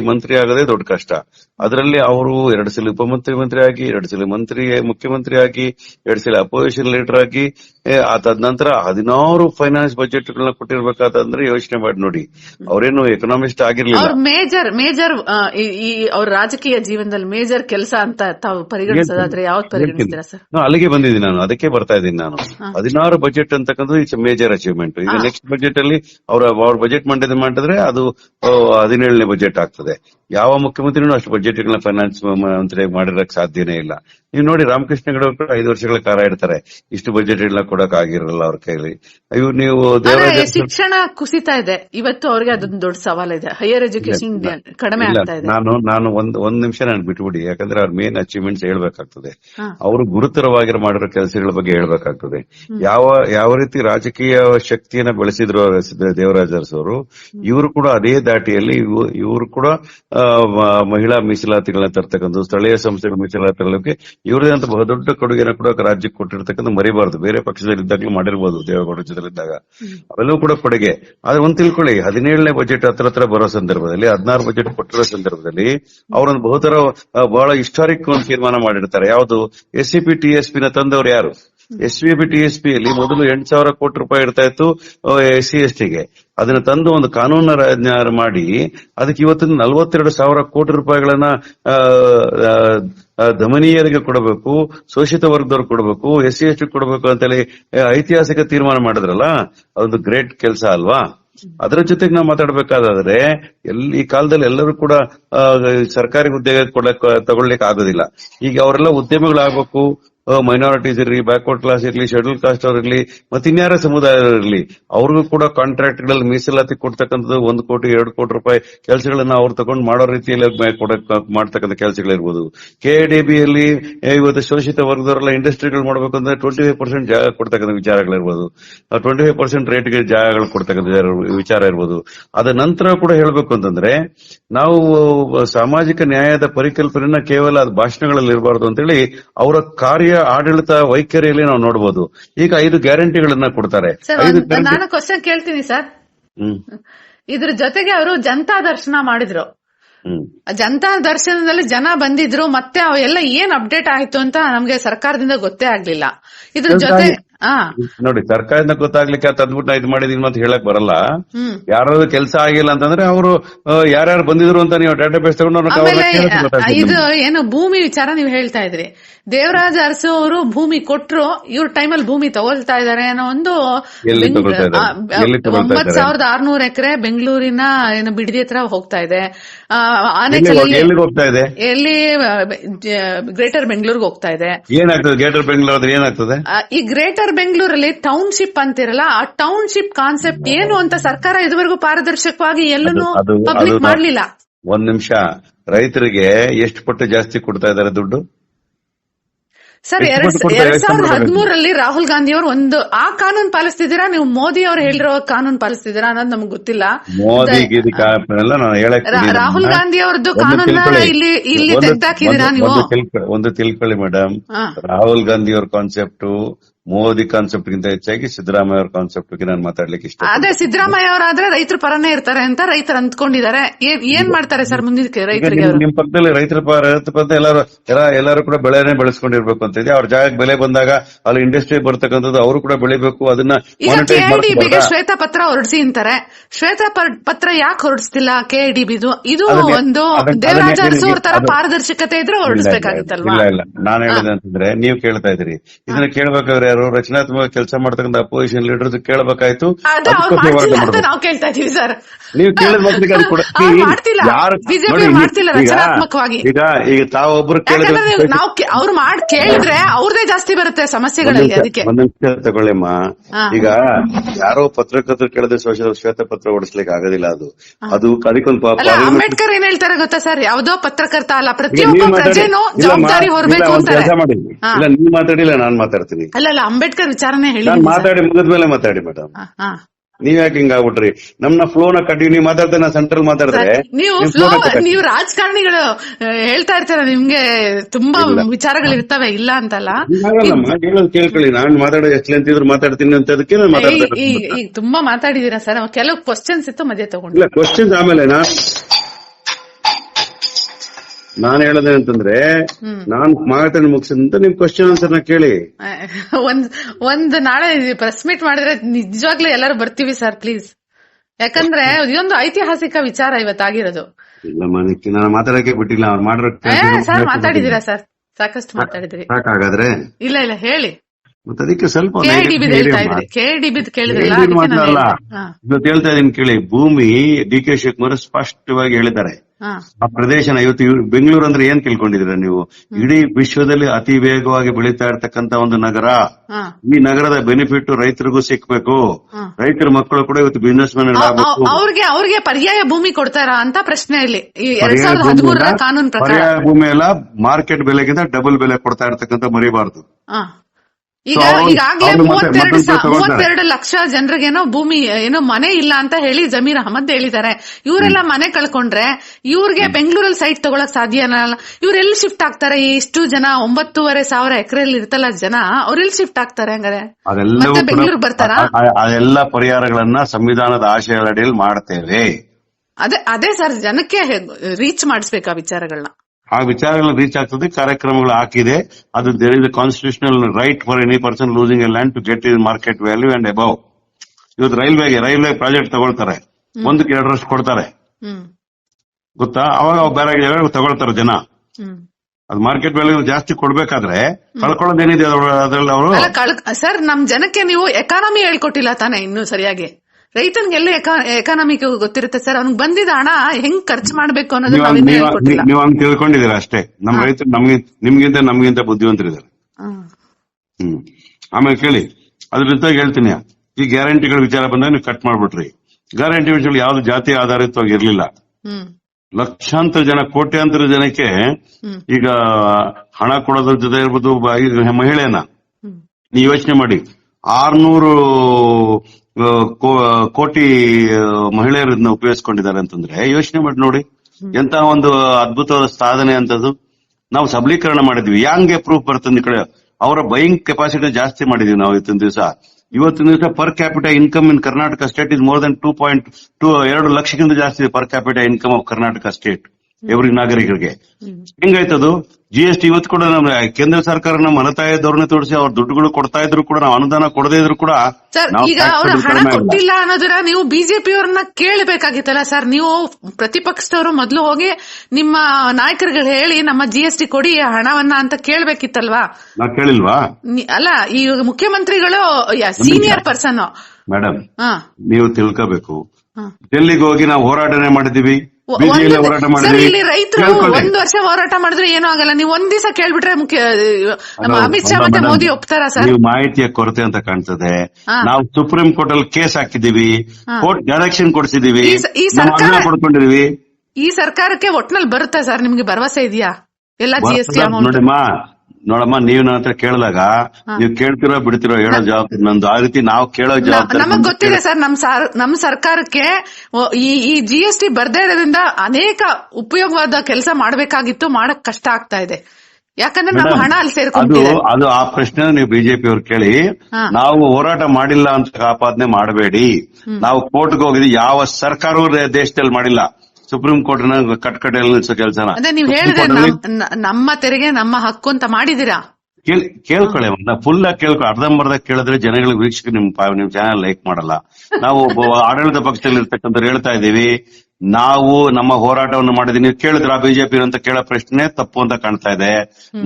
ಮಂತ್ರಿ ಆಗೋದೇ ದೊಡ್ಡ ಕಷ್ಟ. ಅದರಲ್ಲಿ ಅವರು ಎರಡು ಸಲ ಉಪಮುಖ್ಯಮಂತ್ರಿ ಆಗಿ ಎರಡು ಸಲ ಮಂತ್ರಿ ಮುಖ್ಯಮಂತ್ರಿ ಆಗಿ ಎರಡು ಸಲ ಅಪೋಸಿಷನ್ ಲೀಡರ್ ಆಗಿ ಏ, ಅದಾದ ನಂತರ ಹದಿನಾರು ಫೈನಾನ್ಸ್ ಬಜೆಟ್ ಗಳನ್ನ ಕೊಟ್ಟಿರ್ಬೇಕಾದ್ರೆ ಯೋಚನೆ ಮಾಡಿ ನೋಡಿ. ಅವರೇನು ಎಕನಾಮಿಸ್ಟ್ ಆಗಿರ್ಲಿಲ್ಲ. ಮೇಜರ್ ಮೇಜರ್ ಈ ಅವ್ರ ರಾಜಕೀಯ ಜೀವನದಲ್ಲಿ ಮೇಜರ್ ಕೆಲಸ ಅಂತ ತಾವು ಪರಿಗಣಿಸೋದಾದ್ರೆ ಯಾವ್ದು ಪರಿಗಣಿಸ್ತೀರಾ ಸರ್? ಅಲ್ಲಿಗೆ ಬಂದಿದ್ದೀನಿ ನಾನು ಅದಕ್ಕೆ ಬರ್ತಾ ಇದ್ದೀನಿ ನಾನು. ಹದಿನಾರು ಬಜೆಟ್ ಅಂತಕ್ಕಂಥದ್ದು ಇಟ್ಸ್ ಮೇಜರ್ ಅಚೀವ್ಮೆಂಟ್ ಈಗ ನೆಕ್ಸ್ಟ್ ಬಜೆಟ್ ಅಲ್ಲಿ ಅವ್ರ ಅವ್ರ ಬಜೆಟ್ ಮಂಡಿದ ಮಾಡಿದ್ರೆ ಅದು ಹದಿನೇಳನೇ ಬಜೆಟ್ ಆಗ್ತದೆ. ಯಾವ ಮುಖ್ಯಮಂತ್ರಿನೂ ಅಷ್ಟು ಬಜೆಟ್ ಗಳನ್ನ ಫೈನಾನ್ಸ್ ಮಂತ್ರಿ ಮಾಡಿರಕ್ ಸಾಧ್ಯನೇ ಇಲ್ಲ. ನೀವು ನೋಡಿ ರಾಮಕೃಷ್ಣ ಕೂಡ ಐದು ವರ್ಷಗಳ ಕಾಲ ಇಡ್ತಾರೆ. ಇಷ್ಟು ಬಜೆಟ್ ಎಲ್ಲ ಕೊಡಕ್ ಆಗಿರಲ್ಲ ಅವ್ರ ಕೈಲಿ. ಇವ್ ನೀವು ಶಿಕ್ಷಣ ಕುಸಿತ ಇದೆ. ಇವತ್ತು ಅವ್ರಿಗೆ ಅದೊಂದು ದೊಡ್ಡ ಸವಾಲಿದೆ ಹೈಯರ್ ಎಜುಕೇಶನ್ ಕಡಿಮೆ ಇದೆ. ನಾನು ನಾನು ಒಂದ್ ಒಂದ್ ನಿಮಿಷ ನಾನು ಬಿಟ್ಬಿಡಿ. ಯಾಕಂದ್ರೆ ಅವ್ರ ಮೇನ್ ಅಚೀವ್ಮೆಂಟ್ಸ್ ಹೇಳ್ಬೇಕಾಗ್ತದೆ. ಅವರು ಗುರುತರವಾಗಿರೋ ಮಾಡಿರೋ ಕೆಲಸಗಳ ಬಗ್ಗೆ ಹೇಳ್ಬೇಕಾಗ್ತದೆ. ಯಾವ ಯಾವ ರೀತಿ ರಾಜಕೀಯ ಶಕ್ತಿಯನ್ನ ಬೆಳೆಸಿದ್ರು ಅವ್ರ ಸಿದ್ದ- ದೇವರಾಜ ಅರಸು ಅವರು ಇವರು ಕೂಡ ಅದೇ ದಾಟಿಯಲ್ಲಿ ಇವು- ಇವರು ಕೂಡ ಮಹಿಳಾ ಮೀಸಲಾತಿಗಳನ್ನ ತರ್ತಕ್ಕಂಥ ಸ್ಥಳೀಯ ಸಂಸ್ಥೆಗಳ ಮೀಸಲಾತಿಗಳಿಗೆ ಇವರದೇ ಅಂತ ಬಹುದೊಡ್ಡ ಕೊಡುಗೆನ ಕೂಡ ರಾಜ್ಯಕ್ಕೆ ಕೊಟ್ಟಿರ್ತಕ್ಕಂಥ ಮರಿಬಾರದು. ಬೇರೆ ಪಕ್ಷದಲ್ಲಿ ಇದ್ದಾಗಲೂ ಮಾಡಿರ್ಬೋದು, ದೇವೇಗೌಡ ಜೊತೆಲಿದ್ದಾಗ. ಅವೆಲ್ಲವೂ ಕೂಡ ಕೊಡುಗೆ. ಆದ್ರೆ ಒಂದ್ ತಿಳ್ಕೊಳ್ಳಿ, ಹದಿನೇಳನೇ ಬಜೆಟ್ ಹತ್ರ ಹತ್ರ ಬರೋ ಸಂದರ್ಭದಲ್ಲಿ, ಹದಿನಾರು ಬಜೆಟ್ ಕೊಟ್ಟಿರೋ ಸಂದರ್ಭದಲ್ಲಿ ಅವರೊಂದು ಬಹುತರ ಬಹಳ ಹಿಸ್ಟಾರಿಕ್ ಒಂದು ತೀರ್ಮಾನ ಮಾಡಿರ್ತಾರೆ. ಯಾವುದು? ಎಸ್ಸಿಪಿ ಸಿ ನ ತಂದವರು ಯಾರು? S V B T S P ಅಲ್ಲಿ ಮೊದಲು ಎಂಟು ಸಾವಿರ ಕೋಟಿ ರೂಪಾಯಿ ಇರ್ತಾ ಇತ್ತು ಎಸ್ ಸಿ ಎಸ್ ಟಿಗೆ ಅದನ್ನ ತಂದು ಒಂದು ಕಾನೂನು ಮಾಡಿ ಅದಕ್ಕೆ ಇವತ್ತಿನ ನಲವತ್ತೆರಡು ಸಾವಿರ ಕೋಟಿ ರೂಪಾಯಿಗಳನ್ನ ಆ, ಕೊಡಬೇಕು ಶೋಷಿತ ವರ್ಗದವ್ರಿಗೆ ಕೊಡಬೇಕು ಎಸ್ ಸಿ ಎಸ್ ಟಿ ಕೊಡಬೇಕು ಅಂತೇಳಿ ಐತಿಹಾಸಿಕ ತೀರ್ಮಾನ ಮಾಡಿದ್ರಲ್ಲ ಅದೊಂದು ಗ್ರೇಟ್ ಕೆಲಸ ಅಲ್ವಾ? ಅದರ ಜೊತೆಗೆ ನಾವು ಮಾತಾಡಬೇಕಾದ್ರೆ ಎಲ್ಲಿ ಈ ಕಾಲದಲ್ಲಿ ಎಲ್ಲರೂ ಕೂಡ ಸರ್ಕಾರಿ ಉದ್ಯೋಗಕ್ಕೆ ಕೊಡಕ್ ತಗೊಳ್ಲಿಕ್ಕೆ ಆಗೋದಿಲ್ಲ. ಈಗ ಅವರೆಲ್ಲ ಉದ್ಯಮಿಗಳಾಗಬೇಕು ಮೈನಾರಿಟೀಸ್ ಇರಲಿ ಬ್ಯಾಕ್ವರ್ಡ್ ಕ್ಲಾಸ್ ಇರಲಿ ಶೆಡ್ಯೂಲ್ ಕಾಸ್ಟ್ ಅವ್ರು ಇರಲಿ, ಮತ್ತೆ ಇನ್ಯಾರ ಇರಲಿ, ಅವ್ರಿಗೂ ಕೂಡ ಕಾಂಟ್ರಾಕ್ಟ್ಗಳಲ್ಲಿ ಮೀಸಲಾತಿ ಕೊಡ್ತಕ್ಕಂಥದ್ದು ಒಂದು ಕೋಟಿ, ಎರಡು ಕೋಟಿ ರೂಪಾಯಿ ಕೆಲಸಗಳನ್ನ ಅವ್ರು ತಗೊಂಡು ಮಾಡೋ ರೀತಿಯಲ್ಲಿ ಮಾಡ್ತಕ್ಕಂಥ ಕೆಲಸಗಳಿರ್ಬೋದು. ಕೆ ಡಿ ಬಿ ಅಲ್ಲಿ ಇವತ್ತು ಶೋಷಿತ ವರ್ಗದವರೆಲ್ಲ ಇಂಡಸ್ಟ್ರಿಗಳು ಮಾಡ್ಬೇಕಂದ್ರೆ ಟ್ವೆಂಟಿ ಫೈವ್ ಪರ್ಸೆಂಟ್ ಜಾಗ ಕೊಡ್ತಕ್ಕಂಥ ವಿಚಾರಗಳಿರ್ಬೋದು. ಟ್ವೆಂಟಿ ಫೈವ್ ಪರ್ಸೆಂಟ್ ರೇಟ್ಗೆ ಜಾಗಗಳು ಕೊಡ್ತಕ್ಕಂಥ ವಿಚಾರ- ಇರ್ಬೋದು. ಅದ ನಂತರ ಕೂಡ ಹೇಳಬೇಕು ಅಂತಂದ್ರೆ, ನಾವು ಸಾಮಾಜಿಕ ನ್ಯಾಯದ ಪರಿಕಲ್ಪನೆಯನ್ನ ಕೇವಲ ಭಾಷಣಗಳಲ್ಲಿ ಇರಬಾರ್ದು ಅಂತೇಳಿ, ಅವರ ಕಾರ್ಯ ಆಡಳಿತ ವೈಖರಿಯಲ್ಲಿ ನಾವು ನೋಡಬಹುದು ಈಗ ಐದು ಗ್ಯಾರಂಟಿಗಳನ್ನ ಕೊಡ್ತಾರೆ. ನಾನು ಕ್ವಶನ್ ಕೇಳ್ತೀನಿ ಸರ್. ಇದ್ರ ಜೊತೆಗೆ ಅವರು ಜನತಾ ದರ್ಶನ ಮಾಡಿದ್ರು. ಜನತಾ ದರ್ಶನದಲ್ಲಿ ಜನ ಬಂದಿದ್ರು ಮತ್ತೆ ಅವೆಲ್ಲ ಏನ್ ಅಪ್ಡೇಟ್ ಆಯ್ತು ಅಂತ ನಮ್ಗೆ ಸರ್ಕಾರದಿಂದ ಗೊತ್ತೇ ಆಗ್ಲಿಲ್ಲ. ಇದ್ರ ಜೊತೆ ನೋಡಿ ಸರ್ಕಾರದಿಂದ ಗೊತ್ತಾಗ್ಲಿಕ್ಕೆ ತಂದ್ಬಿಟ್ಟು ನಾ ಇದು ಮಾಡಿದೀನಿ ಅಂತ ಹೇಳಕ್ ಬರಲ್ಲ. ಯಾರಾದ್ರೂ ಕೆಲಸ ಆಗಿಲ್ಲ ಅಂತಂದ್ರೆ ಅವರು ಯಾರ್ಯಾರು ಬಂದಿದ್ರು ಅಂತ ನೀವು ಡಾಟಾ ಬೇಸ್ ತಗೊಂಡು ಇದು. ಏನು ಭೂಮಿ ವಿಚಾರ ನೀವು ಹೇಳ್ತಾ ಇದ್ರಿ. ದೇವರಾಜ ಅರಸು ಅವರು ಭೂಮಿ ಕೊಟ್ರು ಇವ್ರ ಟೈಮಲ್ಲಿ ಭೂಮಿ ತಗೊಳ್ತಾ ಇದಾರೆ ಅನ್ನೋ ಒಂದು ಒಂಬತ್ ಸಾವಿರದ ಆರ್ನೂರು ಎಕರೆ ಬೆಂಗಳೂರಿನ ಏನು ಬಿಡದಿ ಹತ್ರ ಹೋಗ್ತಾ ಇದೆ. ಆ, ಎಲ್ಲಿ ಆನೆಕಲ್ಲಲ್ಲಿ ಹೋಗ್ತಾ ಇದೆ? ಎಲ್ಲಿ ಗ್ರೇಟರ್ ಬೆಂಗಳೂರಿಗೆ ಹೋಗ್ತಾ ಇದೆ. ಏನಾಗ್ತದೆ? ಗ್ರೇಟರ್ ಬೆಂಗಳೂರು ಏನಾಗ್ತದೆ? ಈ ಗ್ರೇಟರ್ ಬೆಂಗಳೂರಲ್ಲಿ ಟೌನ್ಶಿಪ್ ಅಂತಿರಲ್ಲ ಆ ಟೌನ್ಶಿಪ್ ಕಾನ್ಸೆಪ್ಟ್ ಏನು ಅಂತ ಸರ್ಕಾರ ಇದುವರೆಗೂ ಪಾರದರ್ಶಕವಾಗಿ ಎಲ್ಲೂ ಪಬ್ಲಿಕ್ ಮಾಡಲಿಲ್ಲ. ಒಂದ್ ನಿಮಿಷ ರೈತರಿಗೆ ಎಷ್ಟು ಪಟ್ಟು ಜಾಸ್ತಿ ಕೊಡ್ತಾ ಇದಾರೆ ದುಡ್ಡು? ಸರ್ ಎರಡ್ ಸಾವಿರದ ಹದಿಮೂರಲ್ಲಿ ರಾಹುಲ್ ಗಾಂಧಿ ಅವರು ಒಂದು ಆ ಕಾನೂನು ಪಾಲಿಸ್ತಿದ್ದೀರಾ? ನೀವು ಮೋದಿ ಅವರು ಹೇಳಿರೋ ಕಾನೂನು ಪಾಲಿಸ್ತಿದ್ದೀರಾ ಅನ್ನೋದು ನಮ್ಗೆ ಗೊತ್ತಿಲ್ಲ. ರಾಹುಲ್ ಗಾಂಧಿ ಅವ್ರದ್ದು ಕಾನೂನು ಇಲ್ಲಿ ಇಲ್ಲಿ ಒಂದು- ನೀವು? ಒಂದು ತಿಳ್ಕೊಳ್ಳಿ- ಮೇಡಮ್. ರಾಹುಲ್ ಗಾಂಧಿ ಅವ್ರ ಕಾನ್ಸೆಪ್ಟ್ ಮೋದಿ ಕಾನ್ಸೆಪ್ಟ್ ಗಿಂತ ಹೆಚ್ಚಾಗಿ ಸಿದ್ದರಾಮಯ್ಯ ಅವರ ಕಾನ್ಸೆಪ್ಟ್ ಬಗ್ಗೆ ನಾನು ಮಾತಾಡ್ಲಿಕ್ಕೆ ಇಷ್ಟ ಅದೇ ಸಿದ್ದರಾಮಯ್ಯ ಅವರಾದ್ರೆ ರೈತರ ಪರನೇ ಇರ್ತಾರೆ ಅಂತ ರೈತರು ಅಂದ್ಕೊಂಡಿದ್ದಾರೆ. ಏನ್ ಏನ್ ಮಾಡ್ತಾರೆ ಸರ್ ಮುಂದಿನ ರೈತರಿಗೆ ನಿಮ್ ಪಕ್ಕದಲ್ಲಿ ರೈತರ ಪಕ್ಕ ಎಲ್ಲಾರು ಎಲ್ಲ- ಎಲ್ಲರೂ ಕೂಡ ಬೆಳೆನೇ ಬೆಳೆಸ್ಕೊಂಡಿರ್ಬೇಕು ಅಂತ ಇದೆ. ಅವ್ರ ಜಾಗಕ್ಕೆ ಬೆಲೆ ಬಂದಾಗ ಅಲ್ಲಿ ಇಂಡಸ್ಟ್ರಿ ಬರ್ತಕ್ಕಂಥದ್ದು ಅವರು ಕೂಡ ಬೆಳಿಬೇಕು. ಅದನ್ನ ಶ್ವೇತ ಪತ್ರ ಹೊರಡಿಸಿ ಅಂತಾರೆ. ಶ್ವೇತ ಪತ್ರ ಯಾಕೆ ಹೊರಡಿಸ್ತಿಲ್ಲ ಕೆಐಡಿಬಿದು ಇದು ಒಂದು ದೇವರಾಜ ಅದನ್ನೇ- ತರ ಪಾರದರ್ಶಕತೆ ಇದ್ರೆ ಹೊರಡಿಸ್ಬೇಕಾಗಿತ್ತಲ್ವಾ? ಇಲ್ಲ ಇಲ್ಲ. ನಾನು ಹೇಳಿದೆ ಅಂತಂದ್ರೆ ನೀವು ಕೇಳ್ತಾ ಇದ್ರಿ ಇದನ್ನ ಕೇಳ್ಬೇಕಾದ್ರೆ ಯಾರು ರಚನಾತ್ಮಕ ಕೆಲಸ ಮಾಡ್ತಕ್ಕಂಥ ಅಪೋಸಿಷನ್ ಲೀಡರ್ ಕೇಳಬೇಕಾಯ್ತು. ನಾವು ಕೇಳ್ತಾ ಇದೀವಿ ಸರ್ ನೀವು ಕೇಳಿದ ಅದು ಕೂಡ ಯಾರು ರಚನಾತ್ಮಕವಾಗಿ. ಈಗ ಈಗ ತಾವೊಬ್ರು ಕೇಳಿದ್ರೆ ನಾವು ಅವ್ರು ಮಾಡ್ ಕೇಳಿದ್ರೆ ಅವ್ರದೇ ಜಾಸ್ತಿ ಬರುತ್ತೆ ಸಮಸ್ಯೆಗಳಲ್ಲಿ ಅದಕ್ಕೆ. ತಗೊಳ್ಳಿಮ್ಮ. ಈಗ ಯಾರೋ ಪತ್ರಕರ್ತರು ಕೇಳಿದ್ರೆ ಸೋಷಿಯಲ್ ಶ್ವೇತ ಪತ್ರ ಓಡಿಸ್ಲಿಕ್ಕೆ ಆಗೋದಿಲ್ಲ ಅದು. ಅದು ಅದಕ್ಕೊಂದು ಅಂಬೇಡ್ಕರ್ ಏನ್ ಹೇಳ್ತಾರೆ ಗೊತ್ತಾ ಸರ್ ಯಾವ್ದೋ ಪತ್ರಕರ್ತ ಅಲ್ಲ ಪ್ರತಿಯೊಬ್ಬ ಪ್ರಜೆನೂ ಜವಾಬ್ದಾರಿ ಹೊರಬೇಕು ಅಂತ ಇಲ್ಲ ನೀವ್ ಮಾತಾಡಿಲ್ಲ ನಾನ್ ಮಾತಾಡ್ತೀನಿ. ಅಲ್ಲ ಅಂಬೇಡ್ಕರ್ ವಿಚಾರನೇ ಹೇಳಿ ಮಾತಾಡಿ ಮಾತಾಡಿ ಮುಗಿದ್ಮೇಲೆ ಮಾತಾಡಿ ಮೇಡಮ್ ನೀವ್ ಯಾಕೆ ಹಿಂಗ್ ಆಗ್ಬಿಟ್ರಿ? ನಮ್ನ ಫ್ಲೋನ ಕಂಟಿನ್ಯೂ ಮಾತಾಡ್ತಾ ನಾ ಸೆಂಟ್ರಲ್ ಮಾತಾಡಿದ್ರೆ ನೀವು ನೀವ್ ಫ್ಲೋ ನೀವು ರಾಜಕಾರಣಿಗಳು ಹೇಳ್ತಾ ಇರ್ತಾರ ನಿಮ್ಗೆ ತುಂಬಾ ವಿಚಾರಗಳು ಇರ್ತವೆ ಇಲ್ಲ ಅಂತಲ್ಲ? ಕೇಳ್ಕೊಳ್ಳಿ. ನಾನ್ ಮಾತಾಡೋ ಎಷ್ಟು ಲೆಂತ್ ಇದ್ರು ಮಾತಾಡ್ತೀನಿ ಅಂತ ಅದಕ್ಕೆ ನಾನು ಈ- ಮಾತಾಡ್ತಾ ಈ- ಈಗ ತುಂಬಾ ಮಾತಾಡಿದೀರಾ ಸರ್? ಕೆಲವು ಕ್ವಶನ್ಸ್ ಇತ್ತು ಮಧ್ಯೆ ತಗೊಂಡು. ಕ್ವಶನ್ಸ್ ಆಮೇಲೆ ನಾನ್ ನಾನ್ ಅಂತಂದ್ರೆ ನಾನ್ ಮಾತಾಡಿ ಮುಗಿಸಿದಂತ ನಿಮ್ ಕ್ವಶನ್ ಆನ್ಸರ್ನ ಕೇಳಿ. ಒಂದ್ ಒಂದ್ ನಾಳೆ ಪ್ರೆಸ್ ಮೀಟ್ ಮಾಡಿದ್ರೆ ನಿಜವಾಗ್ಲೂ ಎಲ್ಲರೂ ಬರ್ತೀವಿ ಸರ್ ಪ್ಲೀಸ್ ಯಾಕಂದ್ರೆ ಇದೊಂದು ಐತಿಹಾಸಿಕ ವಿಚಾರ ಇವತ್ತಾಗಿರೋದು. ನಾನು ಮಾತಾಡಕ್ಕೆ ಬಿಟ್ಟಿಲ್ಲ ಅವ್ರು ಮಾಡಿರೋ ಸರ್ ಮಾತಾಡಿದೀರಾ ಸರ್ ಸಾಕಷ್ಟು ಮಾತಾಡಿದ್ರಿ ಸಾಕಾಗಾದ್ರೆ? ಇಲ್ಲ ಇಲ್ಲ ಹೇಳಿ. ಮತ್ತೆ ಅದಕ್ಕೆ ಸ್ವಲ್ಪ ಹೇಳ್ತಾ. ಹೇಳ್ದೆ. ಇದೀನಿ ಕೇಳಿ. ಭೂಮಿ ಡಿ ಕೆ ಶಿವಕುಮಾರ್ ಸ್ಪಷ್ಟವಾಗಿ ಹೇಳಿದ್ದಾರೆ. ಆ ಪ್ರದೇಶನ ಇವತ್ತು ಬೆಂಗಳೂರು ಅಂದ್ರೆ ಏನ್ ತಿಳ್ಕೊಂಡಿದ್ದೀರಾ ನೀವು? ಇಡೀ ವಿಶ್ವದಲ್ಲಿ ಅತಿ ವೇಗವಾಗಿ ಬೆಳೀತಾ ಇರ್ತಕ್ಕಂತ ಒಂದು ನಗರ. ಈ ನಗರದ ಬೆನಿಫಿಟ್ ರೈತರಿಗೂ ಸಿಕ್ಬೇಕು. ರೈತರ ಮಕ್ಕಳು ಕೂಡ ಇವತ್ತು ಬಿಸ್ನೆಸ್ ಮ್ಯಾನ್ ಅವ್ರಿಗೆ ಅವ್ರಿಗೆ ಪರ್ಯಾಯ ಭೂಮಿ ಕೊಡ್ತಾರ ಅಂತ ಪ್ರಶ್ನೆ ಇಲ್ಲಿ. ಪರ್ಯಾಯ ಭೂಮಿ ಎಲ್ಲ- ಕಾನೂನು ಪ್ರಕಾರ. ಪರ್ಯಾಯ ಭೂಮಿ ಎಲ್ಲ ಮಾರ್ಕೆಟ್ ಬೆಲೆಗಿಂತ ಡಬಲ್ ಬೆಲೆ ಕೊಡ್ತಾ ಇರ್ತಕ್ಕಂಥ ಮರಿಬಾರ್ದು. ಈಗ ಈಗಾಗ್ಲೇ ಮೂವತ್ತೆರಡು. ಮೂವತ್ತೆರಡು ಲಕ್ಷ ಜನರಿಗೇನೋ ಭೂಮಿ ಏನೋ ಮನೆ ಇಲ್ಲ ಅಂತ ಹೇಳಿ ಜಮೀರ್ ಅಹಮದ್ ಹೇಳಿದ್ದಾರೆ. ಇವರೆಲ್ಲ ಮನೆ ಕಳ್ಕೊಂಡ್ರೆ ಇವ್ರಿಗೆ ಬೆಂಗಳೂರಲ್ಲಿ ಸೈಟ್ ತಗೊಳಕ್ ಸಾಧ್ಯ ಇವ್ರೆಲ್ ಇವ್ರು ಶಿಫ್ಟ್ ಆಗ್ತಾರೆ? ಈ ಇಷ್ಟು ಜನ ಒಂಬತ್ತೂವರೆ ಸಾವಿರ ಎಕರೆಯಲ್ಲಿ ಇರ್ತಲ್ಲ ಜನ ಅವ್ರೆಲ್ಲಿ ಶಿಫ್ಟ್ ಆಗ್ತಾರೆ ಹಂಗಾರೆ? ಮತ್ತೆ ಬೆಂಗಳೂರಿಗೆ ಬರ್ತಾರಾ? ಅದೆಲ್ಲ ಪರಿಹಾರಗಳನ್ನ ಸಂವಿಧಾನದ ಆಶಯಗಳ ಅಡಿಯಲ್ಲಿ ಮಾಡ್ತೇವೆ. ಅದೇ ಅದೇ ಸರ್ ಜನಕ್ಕೆ ರೀಚ್ ಮಾಡಿಸ್ಬೇಕು ಆ ವಿಚಾರಗಳನ್ನ ಆ ವಿಚಾರಗಳನ್ನ ರೀಚ್ ಆಗ್ತದೆ ಕಾರ್ಯಕ್ರಮಗಳು ಹಾಕಿದೆ. ಅದು there is constitutional right for any person losing a land to get is market value and above ಇವತ್ತು ರೈಲ್ವೆಗೆ ರೈಲ್ವೆ ಪ್ರಾಜೆಕ್ಟ್ ತಗೊಳ್ತಾರೆ. ಒಂದಕ್ಕೆ ಎರಡರಷ್ಟು ಕೊಡ್ತಾರೆ. ಗೊತ್ತಾ? ಅವಾಗ ಅವು ಬೇರೆ ತಗೊಳ್ತಾರೆ ಜನ. ಅದು ಮಾರ್ಕೆಟ್ ವ್ಯಾಲ್ಯೂ ಜಾಸ್ತಿ ಕೊಡ್ಬೇಕಾದ್ರೆ ಕಳ್ಕೊಳ್ಳೋದೇನಿದೆ ಅದ್ರಲ್ಲಿ ಅವರು? ಸರ್ ನಮ್ ಜನಕ್ಕೆ ನೀವು ಎಕಾನಮಿ ಹೇಳ್ಕೊಟ್ಟಿಲ್ಲ ತಾನೇ ಇನ್ನು ಸರಿಯಾಗಿ? ರೈತನಿಗೆಲ್ಲ ಎಕಾನಮಿಕ್ ಗೊತ್ತಿರುತ್ತೆ ಸರ್. ಅವ್ನಿಗೆ ಬಂದಿದ ಹಣ ಹೆಂಗ್ ಖರ್ಚು ಮಾಡ್ಬೇಕು ಅನ್ನೋದು ನೀವು ಹಂಗ್ ತಿಳ್ಕೊಂಡಿದ್ದೀರಾ ಅಷ್ಟೇ? ನಮ್ಮ ರೈತರು ನಮ್ಗೆ ನಿಮ್ಗಿಂತ ನಮ್ಗಿಂತ ಬುದ್ಧಿವಂತರಿದ್ದಾರೆ. ಹ್ಮ್. ಹ್ಮ್. ಆಮೇಲೆ ಕೇಳಿ ಅದ್ರ ಜೊತೆ ಹೇಳ್ತೀನಿ. ಈ ಗ್ಯಾರಂಟಿಗಳ ವಿಚಾರ ಬಂದಾಗ ನೀವು ಕಟ್ ಮಾಡ್ಬಿಟ್ರಿ. ಗ್ಯಾರಂಟಿ ವಿಷಯಗಳು ಯಾವ್ದು ಜಾತಿ ಆಧಾರಿತವಾಗಿ ಇರ್ಲಿಲ್ಲ. ಲಕ್ಷಾಂತರ ಜನ ಕೋಟ್ಯಾಂತರ ಜನಕ್ಕೆ ಈಗ ಹಣ ಕೊಡೋದ್ರ ಜೊತೆ ಇರ್ಬೋದು ಮಹಿಳೆನ. ನೀವು ಯೋಚನೆ ಮಾಡಿ. ಆರ್ನೂರು ಕೋಟಿ ಮಹಿಳೆಯರು ಇದನ್ನ ಉಪಯೋಗಿಸ್ಕೊಂಡಿದ್ದಾರೆ ಅಂತಂದ್ರೆ ಯೋಚನೆ ಮಾಡಿ ನೋಡಿ. ಎಂತ ಒಂದು ಅದ್ಭುತವಾದ ಸಾಧನೆ ಅಂತದ್ದು. ನಾವು ಸಬಲೀಕರಣ ಮಾಡಿದ್ವಿ. ಯಾಂಗೆ ಪ್ರೂಫ್ ಬರ್ತದೆ ಕಡೆ? ಅವರ ಬೈಯಿಂಗ್ ಕೆಪಾಸಿಟಿ ಜಾಸ್ತಿ ಮಾಡಿದ್ವಿ ನಾವು ಇವತ್ತಿನ ದಿವಸ. ಇವತ್ತಿನ ದಿವಸ per capita income in Karnataka state is more than two point two ಎರಡು ಲಕ್ಷಕ್ಕಿಂತ ಜಾಸ್ತಿ ಇದೆ per capita income of Karnataka state every ನಾಗರಿಕರಿಗೆ. ಹೆಂಗಾಯ್ತದು? ಜಿ ಎಸ್ ಟಿ ಇವತ್ತು ಕೂಡ ನಮ್ಮ ಕೇಂದ್ರ ಸರ್ಕಾರ ನಮ್ಮ ಮನತಾಯ ಧೋರಣೆ ತೋರಿಸಿ ಅವ್ರ ದುಡ್ಡುಗಳು ಕೊಡ್ತಾ ಇದ್ರು ಕೂಡ ನಾವು ಅನುದಾನ ಕೊಡದೇ ಇದ್ರು ಕೂಡ ಸರ್ ಈಗ ಅವರು ಹಣ. ಕೊಟ್ಟಿಲ್ಲ ಅನ್ನೋದನ್ನ ನೀವು ಬಿಜೆಪಿ ಅವ್ರನ್ನ ಕೇಳಬೇಕಾಗಿತ್ತಲ್ಲ ಸರ್? ನೀವು ಪ್ರತಿಪಕ್ಷದವರು ಮೊದಲು ಹೋಗಿ ನಿಮ್ಮ ನಾಯಕರುಗಳು ಹೇಳಿ ನಮ್ಮ ಜಿ ಎಸ್ ಟಿ ಕೊಡಿ ಹಣವನ್ನ ಅಂತ ಕೇಳಬೇಕಿತ್ತಲ್ವಾ? ನಾ ಕೇಳಿಲ್ವಾ? ಅಲ್ಲ ಈ ಮುಖ್ಯಮಂತ್ರಿಗಳು ಸೀನಿಯರ್ ಪರ್ಸನ್ ಮೇಡಮ್ ನೀವು ತಿಳ್ಕೋಬೇಕು. ಡೆಲ್ಲಿಗೆ ಹೋಗಿ ನಾವು ಹೋರಾಟನೆ ಮಾಡಿದೀವಿ ಹೋರಾಟ ಇಲ್ಲಿ ರೈತರು. ಒಂದ್ ವರ್ಷ ಹೋರಾಟ ಮಾಡಿದ್ರೆ ಏನೂ ಆಗಲ್ಲ. ನೀವು ಒಂದ್ ದಿವಸ ಕೇಳ್ಬಿಟ್ರೆ ಮುಖ್ಯ ನಮ್ಮ ಅಮಿತ್ ಶಾ ಮತ್ತೆ ಮೋದಿ ಒಪ್ತಾರ ಸರ್? ನೀವು ಮಾಹಿತಿಯ ಕೊರತೆ ಅಂತ ಕಾಣ್ತದೆ. ನಾವು ಸುಪ್ರೀಂ ಕೋರ್ಟ್ ಅಲ್ಲಿ ಕೇಸ್ ಹಾಕಿದೀವಿ. ಕೋರ್ಟ್ ಡೈರೆಕ್ಷನ್ ಕೊಡಿಸಿದೀವಿ ಈ ಈ ಸರ್ಕಾರ- ಅನುದಾನ ಈ ಸರ್ಕಾರಕ್ಕೆ ಒಟ್ನಲ್ಲಿ ಬರುತ್ತಾ ಸರ್ ನಿಮ್ಗೆ ಭರವಸೆ ಇದೆಯಾ? ಎಲ್ಲ ಜಿ ಎಸ್ ಟಿ ನೋಡಮ್ಮ ನೋಡಮ್ಮ ನೀವ್ ನನ್ನ ಹತ್ರ ಕೇಳಿದಾಗ ನೀವ್ ಕೇಳ್ತಿರೋ ಬಿಡ್ತಿರೋ ಹೇಳೋ ಜವಾಬ್ದಾರಿ ನಂದು ಆ ರೀತಿ ನಾವು ಕೇಳೋ ಜವಾಬ್ದಾರಿ ನಮಗ್ ಗೊತ್ತಿದೆ ಸರ್ ನಮ್ ಸಾರ್- ನಮ್ ಸರ್ಕಾರಕ್ಕೆ ಈ ಈ ಜಿ ಎಸ್ ಟಿ ಬರ್ದೇ ಇರೋದ್ರಿಂದ ಅನೇಕ ಉಪಯೋಗವಾದ ಕೆಲಸ ಮಾಡಬೇಕಾಗಿತ್ತು ಮಾಡಕ್ ಕಷ್ಟ ಆಗ್ತಾ ಇದೆ. ಯಾಕಂದ್ರೆ ನಮ್ಮ ಹಣ ಅಲ್ಲಿ ಅದು ಸೇರ್ಕೊಂಡಿದೆ. ಅದು ಆ ಪ್ರಶ್ನೆ ನೀವು ಬಿಜೆಪಿ ಅವ್ರು ಕೇಳಿ ನಾವು ಹೋರಾಟ ಮಾಡಿಲ್ಲ ಅಂತ ಆಪಾದನೆ ಮಾಡಬೇಡಿ. ನಾವು ಕೋರ್ಟ್ಗೆ ಹೋಗಿದ್ವಿ ಯಾವ ಸರ್ಕಾರವೂ ದೇಶದಲ್ಲಿ ಮಾಡಿಲ್ಲ. ಸುಪ್ರೀಂ ಕೋರ್ಟ್ ಕಟ್ಕಟೆಯಲ್ಲಿ ನಿಲ್ಸೋ ಕೆಲಸನ. ಅಂದ್ರೆ ನೀವು ಹೇಳಿದ್ರೆ ನಮ್ಮ ತೆರಿಗೆ ನಮ್ಮ ಹಕ್ಕು ಅಂತ ಮಾಡಿದೀರಾ ಕೇಳ್ಕೊಳ್ಳಿ ಫುಲ್ ಆಗಿ ಕೇಳ್ಕೊ ಅರ್ಧಂಬರ್ಧ ಕೇಳಿದ್ರೆ ಜನಗಳಿಗೆ ವೀಕ್ಷಕ ನಿಮ್ ನಿಮ್ ಚಾನಲ್ ಲೈಕ್ ಮಾಡಲ್ಲ. ನಾವು ಆಡಳಿತ ಪಕ್ಷದಲ್ಲಿ ಇರ್ತಕ್ಕಂಥ ಹೇಳ್ತಾ ಇದೀವಿ ನಾವು ನಮ್ಮ ಹೋರಾಟವನ್ನು ಮಾಡಿದೀವಿ. ನೀವು ಕೇಳಿದ್ರ ಬಿಜೆಪಿ ಅಂತ ಕೇಳೋ ಪ್ರಶ್ನೆ ತಪ್ಪು ಅಂತ ಕಾಣ್ತಾ ಇದೆ.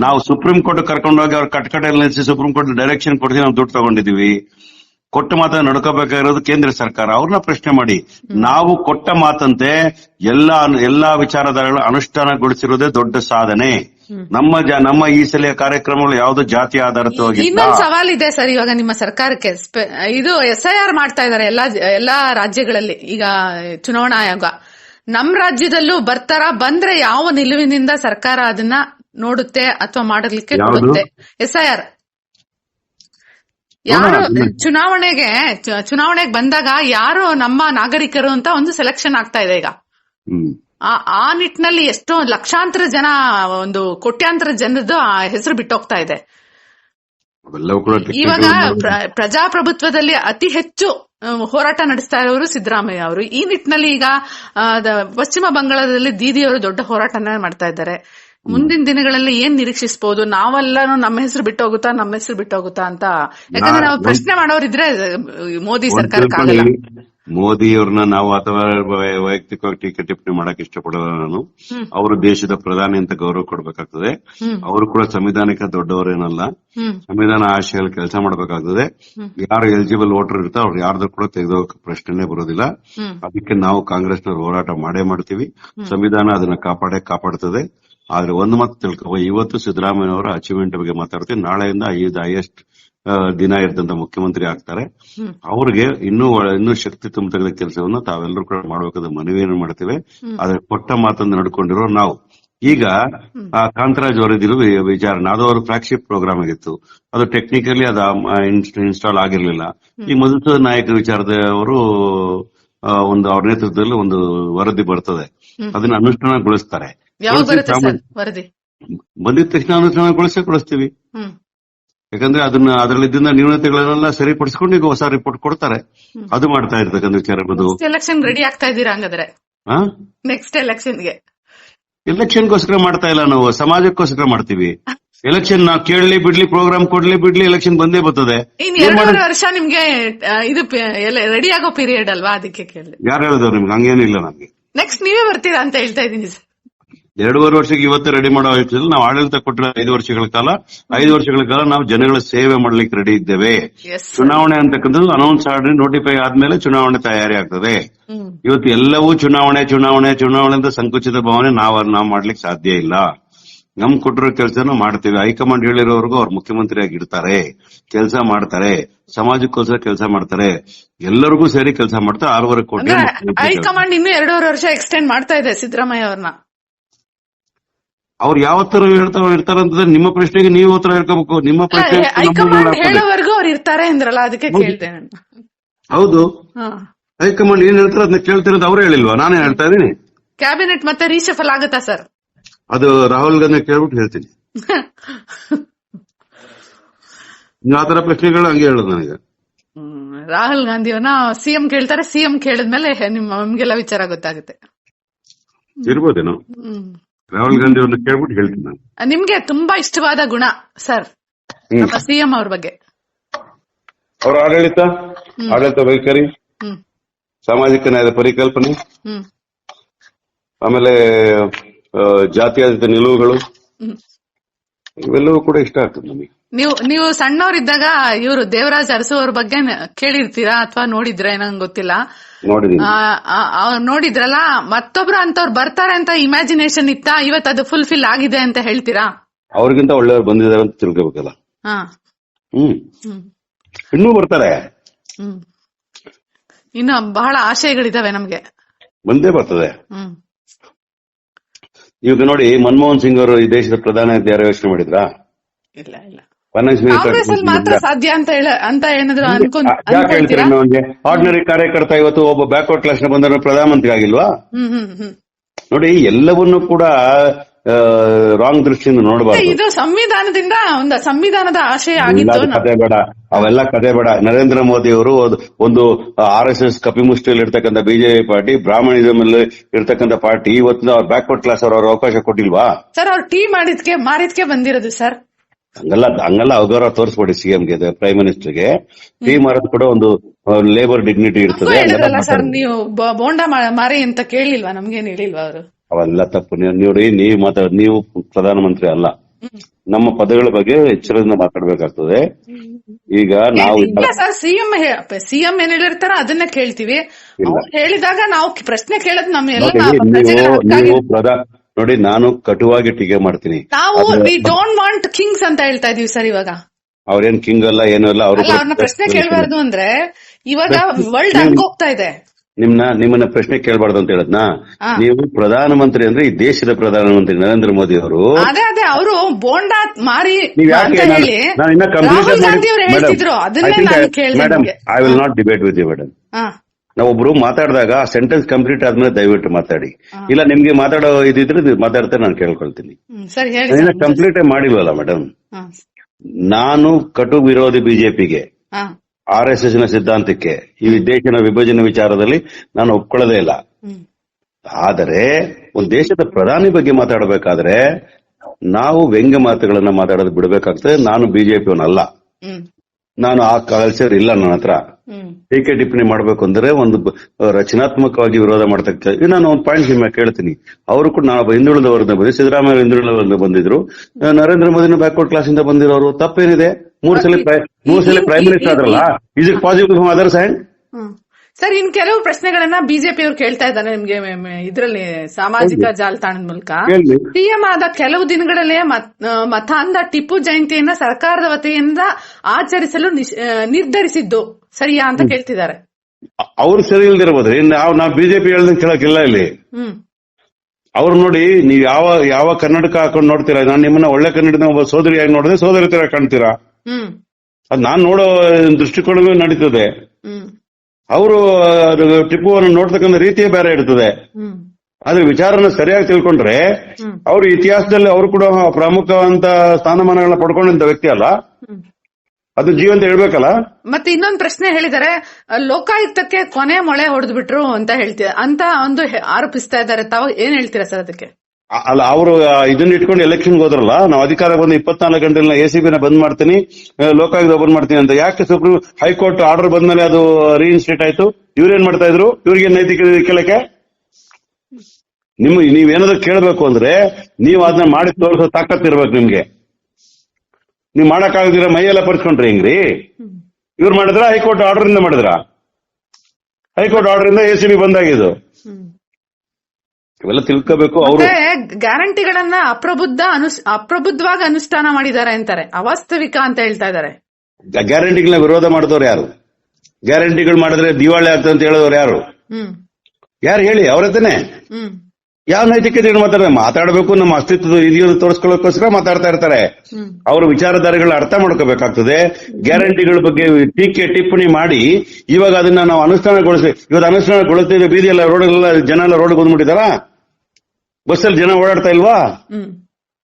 ನಾವು ಸುಪ್ರೀಂ ಕೋರ್ಟ್ ಕರ್ಕೊಂಡೋಗಿ ಅವ್ರ ಕಟ್ಕಡೆಯಲ್ಲಿ ನಿಲ್ಸಿ ಸುಪ್ರೀಂ ಕೋರ್ಟ್ ಡೈರೆಕ್ಷನ್ ಕೊಡ್ತೀವಿ ನಾವು ದುಡ್ಡು ತಗೊಂಡಿದೀವಿ ಕೊಟ್ಟ ಮಾತನ್ನ ನಡ್ಕೋಬೇಕಾಗಿರೋದು ಕೇಂದ್ರ ಸರ್ಕಾರ. ಅವ್ರನ್ನ ಪ್ರಶ್ನೆ ಮಾಡಿ. ನಾವು ಕೊಟ್ಟ ಮಾತಂತೆ ಎಲ್ಲಾ ಎಲ್ಲಾ ವಿಚಾರಧಾರೆಗಳು ಅನುಷ್ಠಾನಗೊಳಿಸಿರೋದೇ ದೊಡ್ಡ ಸಾಧನೆ. ನಮ್ಮ ನಮ್ಮ ಈ ಸಲ ಕಾರ್ಯಕ್ರಮಗಳು ಯಾವ್ದು ಜಾತಿ ಆಧಾರಿತವಾಗಿ ಇನ್ನೊಂದು ಇದೆ ಸರ್ ಇವಾಗ ನಿಮ್ಮ ಸರ್ಕಾರಕ್ಕೆ. ಇದು ಎಸ್ ಐ ಆರ್ ಮಾಡ್ತಾ ಇದಾರೆ ಎಲ್ಲಾ ಎಲ್ಲಾ ರಾಜ್ಯಗಳಲ್ಲಿ. ಈಗ ಚುನಾವಣಾ ಆಯೋಗ. ನಮ್ಮ ರಾಜ್ಯದಲ್ಲೂ ಬರ್ತಾರ ಬಂದ್ರೆ ಯಾವ ನಿಲುವಿನಿಂದ ಸರ್ಕಾರ ಅದನ್ನ ನೋಡುತ್ತೆ ಅಥವಾ ಮಾಡಲಿಕ್ಕೆ ಎಸ್ ಐ ಆರ್. ಯಾರು ಚುನಾವಣೆಗೆ ಚುನಾವಣೆಗೆ ಬಂದಾಗ ಯಾರು ನಮ್ಮ ನಾಗರಿಕರು ಅಂತ ಒಂದು ಸೆಲೆಕ್ಷನ್ ಆಗ್ತಾ ಇದೆ ಈಗ. ಆ ನಿಟ್ಟಿನಲ್ಲಿ ಎಷ್ಟೋ ಲಕ್ಷಾಂತರ ಜನ ಒಂದು ಕೋಟ್ಯಾಂತರ ಜನರದ್ದು ಆ ಹೆಸರು ಬಿಟ್ಟೋಗ್ತಾ ಇದೆ. ಇವಾಗ ಪ್ರ- ಪ್ರಜಾಪ್ರಭುತ್ವದಲ್ಲಿ ಅತಿ ಹೆಚ್ಚು ಹೋರಾಟ ನಡೆಸ್ತಾ ಇರೋರು ಸಿದ್ದರಾಮಯ್ಯ ಅವರು. ಈ ನಿಟ್ಟಿನಲ್ಲಿ ಈಗ ಪಶ್ಚಿಮ ಬಂಗಾಳದಲ್ಲಿ ದೀದಿಯವರು ದೊಡ್ಡ ಹೋರಾಟನ ಮಾಡ್ತಾ ಇದ್ದಾರೆ. ಮುಂದಿನ ದಿನಗಳಲ್ಲಿ ಏನ್ ನಿರೀಕ್ಷಿಸಬಹುದು ನಾವೆಲ್ಲಾನು ನಮ್ಮ ಹೆಸರು ಬಿಟ್ಟೋಗುತ್ತಾ ನಮ್ಮ ಹೆಸರು ಬಿಟ್ಟೋಗುತ್ತಾ ಅಂತ? ಯಾಕಂದ್ರೆ ನಾವು ಪ್ರಶ್ನೆ ಮಾಡೋರಿದ್ರೆ ಮೋದಿ ಸರ್ಕಾರ ಮೋದಿಯವ್ರನ್ನ ಆಗಲ್ಲ. ಮೋದಿ ಅವ್ರನ್ನ ನಾವು ಅಥವಾ ವೈಯಕ್ತಿಕವಾಗಿ ಟೀಕೆ ಟಿಪ್ಪಣಿ ಮಾಡಕ್ ಇಷ್ಟಪಡೋಲ್ಲ ನಾನು. ಅವರು ದೇಶದ ಪ್ರಧಾನಿ ಅಂತ ಗೌರವ ಕೊಡ್ಬೇಕಾಗ್ತದೆ. ಅವರು ಕೂಡ ಸಂವಿಧಾನಿಕ ದೊಡ್ಡವರೇನಲ್ಲ. ಸಂವಿಧಾನ ಆಶಯಲ್ಲಿ ಕೆಲಸ ಮಾಡಬೇಕಾಗ್ತದೆ. ಯಾರು ಎಲಿಜಿಬಲ್ ವೋಟರ್ ಇರ್ತಾರೆ ಅವ್ರು ಯಾರ್ದು ಕೂಡ ತೆಗೆದ ಪ್ರಶ್ನೆನೇ ಬರೋದಿಲ್ಲ. ಅದಕ್ಕೆ ನಾವು ಕಾಂಗ್ರೆಸ್ನವ್ರು ಹೋರಾಟ ಮಾಡೇ ಮಾಡ್ತೀವಿ. ಸಂವಿಧಾನ ಅದನ್ನ ಕಾಪಾಡೇ ಕಾಪಾಡ್ತದೆ. ಆದ್ರೆ ಒಂದು ಮಾತು ತಿಳ್ಕೊ ಇವತ್ತು ಸಿದ್ದರಾಮಯ್ಯ ಅವರ ಅಚೀವ್ಮೆಂಟ್ ಬಗ್ಗೆ ಮಾತಾಡ್ತೀವಿ ನಾಳೆಯಿಂದ ಐದು ಹೈಯೆಸ್ಟ್ ದಿನ ಇರ್ತಂತ ಮುಖ್ಯಮಂತ್ರಿ ಆಗ್ತಾರೆ. ಅವ್ರಿಗೆ ಇನ್ನೂ ಇನ್ನೂ ಶಕ್ತಿ ತುಂಬತಕ್ಕಂಥ ಕೆಲಸವನ್ನ ತಾವೆಲ್ಲರೂ ಕೂಡ ಮಾಡಬೇಕಾದ ಮನವಿಯನ್ನು ಮಾಡ್ತೇವೆ. ಆದ್ರೆ ಕೊಟ್ಟ ಮಾತನ್ನು ನಡ್ಕೊಂಡಿರೋ ನಾವು. ಈಗ ಆ ಕಾಂತರಾಜ್ ಅವರಿದ್ರು ವಿಚಾರಣೆ ಅದು ಅವ್ರ ಫ್ಲಾಗ್ಶಿಪ್ ಪ್ರೋಗ್ರಾಮ್ ಆಗಿತ್ತು. ಅದು ಟೆಕ್ನಿಕಲಿ ಅದು ಇನ್ಸ್ಟಾಲ್ ಆಗಿರ್ಲಿಲ್ಲ. ಈ ಮಧುಸೂದನ್ ನಾಯಕ ವಿಚಾರದ ಅವರು ಒಂದು ಅವ್ರ ನೇತೃತ್ವದಲ್ಲಿ ಒಂದು ವರದಿ ಬರ್ತದೆ. ಅದನ್ನ ಅನುಷ್ಠಾನಗೊಳಿಸ್ತಾರೆ. ಯಾವಾಗ ಗೊಳಿಸಿ ಬರುತ್ತೆ ಸಾಮಾನ್ಯ- ಸರ್ ವರದಿ? ಬಂದಿದ ತಕ್ಷಣ ಅನುಷ್ಠಾನಗೊಳಿಸೇ ಕಳಿಸ್ತೀವಿ ಹ್ಮ್. ಯಾಕಂದ್ರೆ ಅದನ್ನ ಅದರಲ್ಲಿದ್ದ ನ್ಯೂನತೆಗಳನ್ನೆಲ್ಲ ಸರಿಪಡಿಸಿಕೊಂಡು ಈಗ ಹೊಸ ರಿಪೋರ್ಟ್ ಕೊಡ್ತಾರೆ. ಅದು ಮಾಡ್ತಾ ಇರ್ತಕ್ಕಂಥ ವಿಚಾರ ಬಂದು. ಎಲೆಕ್ಷನ್ ರೆಡಿ ಆಗ್ತಾ ಇದ್ದೀರಾ ಹಂಗಾದ್ರೆ? ನೆಕ್ಸ್ಟ್ ಎಲೆಕ್ಷನ್ಗೆ ಎಲೆಕ್ಷನ್ಗೋಸ್ಕರ ಮಾಡ್ತಾ ಇಲ್ಲ ನಾವು. ಸಮಾಜಕ್ಕೋಸ್ಕರ ಮಾಡ್ತೀವಿ. ಎಲೆಕ್ಷನ್ ನಾವು ಕೇಳಲಿ ಬಿಡ್ಲಿ ಪ್ರೋಗ್ರಾಮ್ ಕೊಡ್ಲಿ ಬಿಡ್ಲಿ ಎಲೆಕ್ಷನ್ ಬಂದೇ ಬರ್ತದೆ. ವರ್ಷ ನಿಮ್ಗೆ ಇದು ರೆಡಿ ಆಗೋ ಪೀರಿಯಡ್ ಅಲ್ವಾ? ಅದಕ್ಕೆ ಕೇಳಿ ಯಾರು ಹೇಳಿದ್ರು ನಿಮ್ಗೆ? ಹಂಗೇನಿಲ್ಲ ನಮ್ಗೆ. ನೆಕ್ಸ್ಟ್ ನೀವೇ ಬರ್ತೀರಾ ಅಂತ ಹೇಳ್ತಾ ಇದ್ದೀನಿ ಸರ್. ಎರಡೂವರೆ ವರ್ಷಕ್ಕೆ ಇವತ್ತು ರೆಡಿ ಮಾಡೋ ಆಯ್ತಲ್ಲ ನಾವು ಆಡಳಿತ ಕೊಟ್ಟರೆ ಐದು ವರ್ಷಗಳ ಕಾಲ ಐದು ವರ್ಷಗಳ ಕಾಲ ನಾವು ಜನಗಳ ಸೇವೆ ಮಾಡ್ಲಿಕ್ಕೆ ರೆಡಿ ಇದ್ದೇವೆ. ಚುನಾವಣೆ ಅಂತಕ್ಕಂಥದ್ದು ಅನೌನ್ಸ್ ಆದ್ರೆ ನೋಟಿಫೈ ಆದ್ಮೇಲೆ ಚುನಾವಣೆ ತಯಾರಿ ಆಗ್ತದೆ. ಇವತ್ತು ಎಲ್ಲವೂ ಚುನಾವಣೆ ಚುನಾವಣೆ ಚುನಾವಣೆ ಅಂತ ಸಂಕುಚಿತ ಭಾವನೆ ನಾವು ನಾವು ಮಾಡ್ಲಿಕ್ಕೆ ಸಾಧ್ಯ ಇಲ್ಲ. ನಮ್ ಕೊಟ್ಟಿರೋ ಕೆಲಸನ ಮಾಡ್ತೀವಿ. ಹೈಕಮಾಂಡ್ ಹೇಳಿರೋವರೆಗೂ ಅವ್ರು ಮುಖ್ಯಮಂತ್ರಿ ಆಗಿರ್ತಾರೆ ಕೆಲಸ ಮಾಡ್ತಾರೆ. ಸಮಾಜಕ್ಕೋಸ್ಕರ ಕೆಲಸ ಮಾಡ್ತಾರೆ. ಎಲ್ಲರಿಗೂ ಸೇರಿ ಕೆಲಸ ಮಾಡ್ತಾರೆ ಆರೂವರೆ ಕೋಟಿ ಹೈಕಮಾಂಡ್ ಇನ್ನೂ ಎರಡೂವರೆ ವರ್ಷ ಎಕ್ಸ್ಟೆಂಡ್ ಮಾಡ್ತಾ ಇದೆ ಸಿದ್ದರಾಮಯ್ಯ ಅವ್ರನ್ನ. ಅವ್ರು ಯಾವ ತರ ಹೇಳ್ತಾರ ಇರ್ತಾರಂತಂದ್ರೆ ನಿಮ್ಮ ಪ್ರಶ್ನೆಗೆ ನೀವು ಉತ್ತರ ಹೇಳ್ಕೋಬೇಕು. ನಿಮ್ಮ ಪ್ರಶ್ನೆ ಹೇಳೋವರೆಗೂ ಅವ್ರು ಇರ್ತಾರೆ ಅಂದ್ರಲ್ಲ ಅದಕ್ಕೆ ಹೌದು. ಹೌದು ಹೈಕಮಾಂಡ್ ಏನ್ ಹೇಳ್ತಾರ ಅದನ್ನ ಕೇಳ್ತಿರೋದು ಅವರೇ ಹೇಳಿಲ್ವಾ? ನಾನೇ ಹೇಳ್ತಾ ಇದೀನಿ ಕ್ಯಾಬಿನೆಟ್ ಮತ್ತೆ ರೀಶಫಲ್ ಆಗುತ್ತಾ ಸರ್? ಅದು ರಾಹುಲ್ ಗಾಂಧಿ ಕೇಳ್ಬಿಟ್ಟು ಹೇಳ್ತೀನಿ. ನೀವು ಆತರ ಪ್ರಶ್ನೆಗಳು ಹಂಗೆ ಹೇಳುದು ನನಗೆ. ರಾಹುಲ್ ರಾಹುಲ್ ಅವನ ಸಿಎಂ ಕೇಳ್ತಾರೆ ಸಿಎಂ ಕೇಳಿದ್ಮೇಲೆ ನಿಮ್ಮ ನಮ್ಗೆಲ್ಲ ವಿಚಾರ ಗೊತ್ತಾಗುತ್ತೆ. ಇರ್ಬೋದೇನೋ? ರಾಹುಲ್ ಗಾಂಧಿ ಅವ್ರನ್ನ ಕೇಳ್ಬಿಟ್ಟು ಹೇಳ್ತೀನಿ ನಾನು. ನಿಮ್ಗೆ ತುಂಬಾ ಇಷ್ಟವಾದ ಗುಣ ಸರ್. ಹ್ಮ್. ನಮ್ಮ ಸಿಎಂ ಅವ್ರ ಬಗ್ಗೆ. ಅವರ ಆಡಳಿತ ಆಡಳಿತ ವೈಖರಿ ಹ್ಮ್. ಸಾಮಾಜಿಕ ನ್ಯಾಯದ ಪರಿಕಲ್ಪನೆ ಹ್ಮ್. ಆಮೇಲೆ ಆ, ಜಾತ್ಯತೀತ ನಿಲುವುಗಳು ಹ್ಮ್. ಇವೆಲ್ಲವೂ ಕೂಡ ಇಷ್ಟ ಆಗ್ತದೆ ನಮಗೆ. ನೀವು ನೀವು ಸಣ್ಣವರಿದ್ದಾಗ ಇವರು ದೇವರಾಜ್ ಅರಸು ಅವ್ರ ಬಗ್ಗೆ ನ- ಕೇಳಿರ್ತೀರಾ ಅಥವಾ ನೋಡಿದ್ರೆ ನಂಗೆ ಗೊತ್ತಿಲ್ಲ. ನೋಡಿದೀನಿ. ನೋಡಿದ್ರಲ್ಲ ಮತ್ತೊಬ್ರು ಅಂತವ್ರು ಬರ್ತಾರೆ ಅಂತ ಇಮ್ಯಾಜಿನೇಷನ್ ಇತ್ತಾ? ಇವತ್ತು ಅದು ಫುಲ್ಫಿಲ್ ಆಗಿದೆ ಅಂತ ಹೇಳ್ತೀರಾ? ಅವ್ರಿಗಿಂತ ಒಳ್ಳೆಯವ್ರು ಬಂದಿದ್ದಾರೆ ಅಂತ ತಿಳ್ಕೋಬೇಕಲ್ಲ. ಹ್ಮ್. ಇನ್ನೂ ಬರ್ತಾರೆ. ಇನ್ನು ಬಹಳ ಆಶಯಗಳಿದಾವೆ ನಮ್ಗೆ. ಬಂದೇ ಬರ್ತದೆ. ಇವಾಗ ನೋಡಿ ಮನಮೋಹನ್ ಸಿಂಗ್ ಅವರು ಈ ದೇಶದ ಪ್ರಧಾನಿ ಯಾರು ಯೋಚನೆ ಮಾಡಿದ್ರಾ? ಇಲ್ಲ ಇಲ್ಲ. ಫೈನಾನ್ಸ್ ಕಾಂಗ್ರೆಸ್ ಮಾತ್ರ ಸಾಧ್ಯ ಅಂತ ಹೇಳ ಅಂತ ಏನಾದ್ರು ಅನ್ಕೊಂಡ್ ಯಾಕೆ ಹೇಳ್ತೀರಾ? ಅನ್ಕೊಳ್ತೀರಾ ಆರ್ಡಿನರಿ ಕಾರ್ಯಕರ್ತ ಇವತ್ತು ಒಬ್ಬ ಬ್ಯಾಕ್ವರ್ಡ್ ಕ್ಲಾಸ್ನ ಬಂದ ಪ್ರಧಾನಮಂತ್ರಿ ಆಗಿಲ್ವಾ? ನೋಡಿ ಎಲ್ಲವನ್ನೂ ಕೂಡ ರಾಂಗ್ ದೃಷ್ಟಿಯಿಂದ ನೋಡಬಾರ್ದು. ಇದು ಸಂವಿಧಾನದಿಂದ ಒಂದು ಸಂವಿಧಾನದ ಆಶಯ ಆಗಿತ್ತು ಕತೆ ಬೇಡ. ಅವೆಲ್ಲ ಕತೆ ಬೇಡ. ನರೇಂದ್ರ ಮೋದಿ ಅವರು ಒಂದು ಆರ್ ಎಸ್ ಎಸ್ ಕಪಿಮುಷ್ಟಿಯಲ್ಲಿ ಇರ್ತಕ್ಕಂಥ ಬಿಜೆಪಿ ಪಾರ್ಟಿ ಬ್ರಾಹ್ಮಣಿಸಂ ಅಲ್ಲಿ ಇರ್ತಕ್ಕಂಥ ಪಾರ್ಟಿ ಇವತ್ತಿನ ಅವ್ರ ಬ್ಯಾಕ್ವರ್ಡ್ ಕ್ಲಾಸ್ ಅವ್ರ ಅವಕಾಶ ಕೊಟ್ಟಿಲ್ವಾ? ಸರ್ ಅವ್ರು ಟೀ ಮಾಡಿದ್ಕೆ ಮಾರಿದ್ಕೆ ಬಂದಿರೋದು ಸರ್ ಹಂಗಲ್ಲ ಹಂಗಲ್ಲ ಅವಗೌರವ ತೋರಿಸ್ಕೊಡಿ ಸಿಎಂಗೆ ಪ್ರೈಮ್ ಮಿನಿಸ್ಟರ್ಗೆ ಟೀ ಮಾರೋದು ಕೂಡ ಒಂದು ಲೇಬರ್ ಡಿಗ್ನಿಟಿ ಇರ್ತದೆ ಸರ್ ನೀವು ಬೋಂಡ ಮಾರಿ ಅಂತ ಕೇಳಿಲ್ವಾ? ನಮ್ಗೆ ಹೇಳಿಲ್ವಾ ಅವರು? ಅವೆಲ್ಲ ತಪ್ಪು. ನೀವು ನೋಡಿ ನೀವು ಮಾತಾಡ ನೀವು ಪ್ರಧಾನಮಂತ್ರಿ ಅಲ್ಲ. ನಮ್ಮ ಪದಗಳ ಬಗ್ಗೆ ಎಚ್ಚರದಿಂದ ಮಾತಾಡ್ಬೇಕಾಗ್ತದೆ. ಈಗ ನಾವು ಸಿಎಂ ಸಿಎಂ ಏನ್ ಹೇಳಿರ್ತಾರ ಅದನ್ನ ಕೇಳ್ತೀವಿ. ಹೇಳಿದಾಗ ನಾವು ಪ್ರಶ್ನೆ ಕೇಳೋದು ನಮ್ಮ ಎಲ್ಲ ನೀವು ಹಕ್ಕಾಗಿ- ನೀವು ಪ್ರಧಾ ನೋಡಿ ನಾನು ಕಟುವಾಗಿ ಟೀಕೆ ಮಾಡ್ತೀನಿ. ನಾವು ವಿ ಡೋಂಟ್ ವಾಂಟ್ ಕಿಂಗ್ಸ್ ಅಂತ ಹೇಳ್ತಾ ಇದೀವಿ ಸರ್ ಇವಾಗ. ಅವ್ರೇನ್ ಕಿಂಗ್ ಅಲ್ಲ ಏನೂ ಅಲ್ಲ ಅವರು ಅಲ್ಲ ಅವ್ರನ್ನ ಪ್ರಶ್ನೆ ಕೇಳಬಾರ್ದು ಅಂದ್ರೆ ಇವಾಗ ವರ್ಲ್ಡ್ ಹೋಗ್ತಾ ಇದೆ. ನಿಮ್ನ ನಿಮ್ಮನ್ನ ಪ್ರಶ್ನೆ ಕೇಳಬಾರ್ದು ಅಂತ ಹೇಳದ್ನಾ. ನೀವು ಪ್ರಧಾನಮಂತ್ರಿ ಅಂದ್ರೆ ಈ ದೇಶದ ಪ್ರಧಾನಮಂತ್ರಿ ನರೇಂದ್ರ ಮೋದಿ ಅವರು. ಅದೇ ಅದೇ ಅವರು ಬೋಂಡಾ ಮಾರಿ ನಾನು- ಇನ್ನ ಕೇಳಿದೆ madam I will not debate with you madam ನಾವೊಬ್ರು ಮಾತಾಡಿದಾಗ ಸೆಂಟೆನ್ಸ್ ಕಂಪ್ಲೀಟ್ ಆದ್ಮೇಲೆ ದಯವಿಟ್ಟು ಮಾತಾಡಿ. ಇಲ್ಲ ನಿಮ್ಗೆ ಮಾತಾಡೋ ಇದಿದ್ರೆ ನೀವು ಮಾತಾಡ್ತಾ ನಾನು ಕೇಳ್ಕೊಳ್ತೀನಿ. ಕಂಪ್ಲೀಟ್ ಮಾಡಿಲ್ವಲ್ಲ ಮೇಡಮ್ ನಾನು ಕಟು ವಿರೋಧಿ ಬಿಜೆಪಿಗೆ ಆರ್ ಎಸ್ ಎಸ್ನ ಸಿದ್ಧಾಂತಕ್ಕೆ ಈ ದೇಶದ ವಿಭಜನೆ ವಿಚಾರದಲ್ಲಿ ನಾನು ಒಪ್ಕೊಳ್ಳೋದೇ ಇಲ್ಲ. ಆದರೆ ಒಂದು ದೇಶದ ಪ್ರಧಾನಿ ಬಗ್ಗೆ ಮಾತಾಡಬೇಕಾದ್ರೆ ನಾವು ವ್ಯಂಗ್ಯ ಮಾತುಗಳನ್ನ ಮಾತಾಡೋದು ಬಿಡಬೇಕಾಗ್ತದೆ ನಾನು ಬಿಜೆಪಿಯವನಲ್ಲ. ಹ್ಮ್, ನಾನು ಆ ಕಲ್ಚರ್ ಇಲ್ಲ ನನ್ನ ಹತ್ರ. ಟೀಕೆ ಟಿಪ್ಪಣಿ ಮಾಡ್ಬೇಕು ಅಂದ್ರೆ ಒಂದು ರಚನಾತ್ಮಕವಾಗಿ ವಿರೋಧ ಮಾಡ್ತಕ್ಕ ನಾನು ಒಂದು ಪಾಯಿಂಟ್ ನಿಮ್ಮ ಕೇಳ್ತೀನಿ. ಅವರು ಕೂಡ ನಾವು ಹಿಂದುಳಿದವರಿಂದ ಬಂದಿ ಸಿದ್ದರಾಮಯ್ಯ ಹಿಂದುಳಿದವರಿಂದ ಬಂದಿದ್ರು. ನರೇಂದ್ರ ಮೋದಿನ ಬ್ಯಾಕ್ವರ್ಡ್ ಕ್ಲಾಸ್ ಇಂದ ಬಂದಿರೋರು ತಪ್ಪೇನಿದೆ? ಮೂರ್ ಸಲ ಮೂರ್ ಸಲ prime minister ಆದ್ರಲ್ಲ? Is positive other side. Sir in ಕೆಲವು ಪ್ರಶ್ನೆಗಳನ್ನ ಬಿಜೆಪಿ ಅವ್ರು ಕೇಳ್ತಾ ಇದ್ದಾರೆ ನಿಮ್ಗೆ ಇದ್ರಲ್ಲಿ ಸಾಮಾಜಿಕ ಜಾಲತಾಣದ ಮೂಲಕ. ಸಿಎಂ ಆದ ಕೆಲವು ದಿನಗಳಲ್ಲೇ ಮತಾಂಧ ಟಿಪ್ಪು ಜಯಂತಿಯನ್ನ ಸರ್ಕಾರದ ವತಿಯಿಂದ ಆಚರಿಸಲು ನಿರ್ಧರಿಸಿದ್ದು. ಸರಿಯಾ ಅಂತ ಕೇಳ್ತಿದ್ದಾರೆ. ಅವ್ರು ಸರಿ ಇಲ್ದಿರ್ಬೋದ್ರಿ ನಾವು ನಾವು ಬಿಜೆಪಿ ಹೇಳ್ದಂಗೆ ಕೇಳಕ್ಕಿಲ್ಲ ಇಲ್ಲಿ ಅವ್ರು ನೋಡಿ ನೀವ್ ಯಾವ ಯಾವ ಕನ್ನಡಕ ಹಾಕೊಂಡು ನೋಡ್ತೀರಾ? ನಾನು ನಿಮ್ಮನ್ನ ಒಳ್ಳೆ ಕನ್ನಡದ ಒಬ್ಬ ಸೋದರಿಯಾಗಿ ನೋಡಿದ್ರೆ ಸೋದರಿ ತರ ಕಾಣ್ತೀರಾ? ಅದ್ ನಾನ್ ನೋಡೋ ದೃಷ್ಟಿಕೋನವೇ ನಡೀತದೆ. ಅವರು ಟಿಪ್ಪುವನ್ನು ನೋಡ್ತಕ್ಕಂಥ ರೀತಿಯೇ ಬೇರೆ ಇರ್ತದೆ. ಆದ್ರೆ ವಿಚಾರನ ಸರಿಯಾಗಿ ತಿಳ್ಕೊಂಡ್ರೆ ಅವರು ಇತಿಹಾಸದಲ್ಲಿ ಅವರು ಕೂಡ ಪ್ರಮುಖವಂತ ಸ್ಥಾನಮಾನಗಳನ್ನ ಪಡ್ಕೊಂಡಂತ ವ್ಯಕ್ತಿ ಅಲ್ಲ. ಅದು ಜೀವಂತ ಹೇಳ್ಬೇಕಲ್ಲ? ಮತ್ತೆ ಇನ್ನೊಂದು ಪ್ರಶ್ನೆ ಹೇಳಿದ್ದಾರೆ ಲೋಕಾಯುಕ್ತಕ್ಕೆ ಕೊನೆ ಮೊಳೆ ಹೊಡೆದ್ಬಿಟ್ರು ಅಂತ ಹೇಳ್ತೀರ. ಅಂತ ಒಂದು ಆರೋಪಿಸ್ತಾ ಇದ್ದಾರೆ. ತಾವು ಏನ್ ಹೇಳ್ತೀರಾ ಸರ್ ಅದಕ್ಕೆ? ಅಲ್ಲ ಅವರು ಇದನ್ನ ಇಟ್ಕೊಂಡು ಎಲೆಕ್ಷನ್ ಹೋದ್ರಲ್ಲ ನಾವು ಅಧಿಕಾರ ಬಂದು ಇಪ್ಪತ್ನಾಲ್ಕು ಗಂಟೆ ಎ ಸಿ ಬಿನ ಬಂದ್ ಮಾಡ್ತೀನಿ ಲೋಕಾಯುಕ್ತ ಓಪನ್ ಮಾಡ್ತೀನಿ ಅಂತ. ಯಾಕೆ ಸುಪ್ರೀಂ ಹೈಕೋರ್ಟ್ ಆರ್ಡರ್ ಬಂದ್ಮೇಲೆ ಅದು ರೀಇನ್ಸ್ಟೇಟ್ ಆಯ್ತು? ಇವ್ರೇನ್ ಮಾಡ್ತಾ ಇದ್ರು? ಇವ್ರಿಗೆ ನೈತಿಕ ಕೇಳಕ್ಕೆ? ನಿಮ್ ನೀವೇನಾದ್ರೂ ಕೇಳಬೇಕು ಅಂದ್ರೆ ನೀವು ಅದನ್ನ ಮಾಡಿ ತೋರಿಸೋ ತಾಕತ್ ಇರ್ಬೇಕು ನಿಮ್ಗೆ. ನೀವ್ ಮಾಡಕ್ಕಾಗದಿರ ಮೈಯೆಲ್ಲ ಪರ್ಸ್ಕೊಂಡ್ರಿ ಹೆಂಗ್ರಿ? ಇವ್ರು ಮಾಡಿದ್ರ? ಹೈಕೋರ್ಟ್ ಆರ್ಡರ್ ಇಂದ ಮಾಡಿದ್ರ? ಹೈಕೋರ್ಟ್ ಆರ್ಡರ್ ಇಂದ ಎ ಸಿ ಬಿ ಬಂದಾಗಿದ್ದು ಇವೆಲ್ಲ ತಿಳ್ಕೋಬೇಕು ಅವರು ಗ್ಯಾರಂಟಿಗಳನ್ನ ಅಪ್ರಬುದ್ಧ ಅನುಸ್ ಅಪ್ರಬುದ್ಧವಾಗಿ ಅನುಷ್ಠಾನ ಮಾಡಿದ್ದಾರೆ ಅಂತಾರೆ. ಅವಾಸ್ತವಿಕ ಅಂತ ಹೇಳ್ತಾ ಇದ್ದಾರೆ. ಗ್ಯಾರಂಟಿಗಳನ್ನ ವಿರೋಧ ಮಾಡಿದವ್ರು ಯಾರು? ಗ್ಯಾರಂಟಿಗಳು ಮಾಡಿದ್ರೆ ದಿವಾಳಿ ಆಗ್ತದೆ ಅಂತ ಹೇಳೋರು ಯಾರು? ಹ್ಮ್. ಯಾರು ಹೇಳಿ? ಅವ್ರತನೇ ಹ್ಮ್. ಯಾವ ನೈತಿಕತೆ ಮಾತಾಡ್ತಾರೆ ಮಾತಾಡಬೇಕು ನಮ್ಮ ಅಸ್ತಿತ್ವದ ಇದೆಯನ್ನು ತೋರಿಸ್ಕೊಳ್ಳೋಕೋಸ್ಕರ ಮಾತಾಡ್ತಾ ಇರ್ತಾರೆ. ಅವರ ವಿಚಾರಧಾರೆಗಳನ್ನ ಅರ್ಥ ಮಾಡ್ಕೋಬೇಕಾಗ್ತದೆ. ಗ್ಯಾರಂಟಿಗಳ ಬಗ್ಗೆ ಟೀಕೆ ಟಿಪ್ಪಣಿ ಮಾಡಿ ಇವಾಗ ಅದನ್ನ ನಾವು ಅನುಷ್ಠಾನಗೊಳಿಸಿ ಇವತ್ತು ಅನುಷ್ಠಾನಗೊಳಿಸ್ತಿದ್ರೆ ಬೀದಿಯೆಲ್ಲ ರೋಡ್ ಎಲ್ಲ ಜನ ಎಲ್ಲ ರೋಡ್ ಬಂದ್ಬಿಟ್ಟಿದಾರ? ಬಸ್ಸಲ್ಲಿ ಜನ ಓಡಾಡ್ತಾ ಇಲ್ವಾ?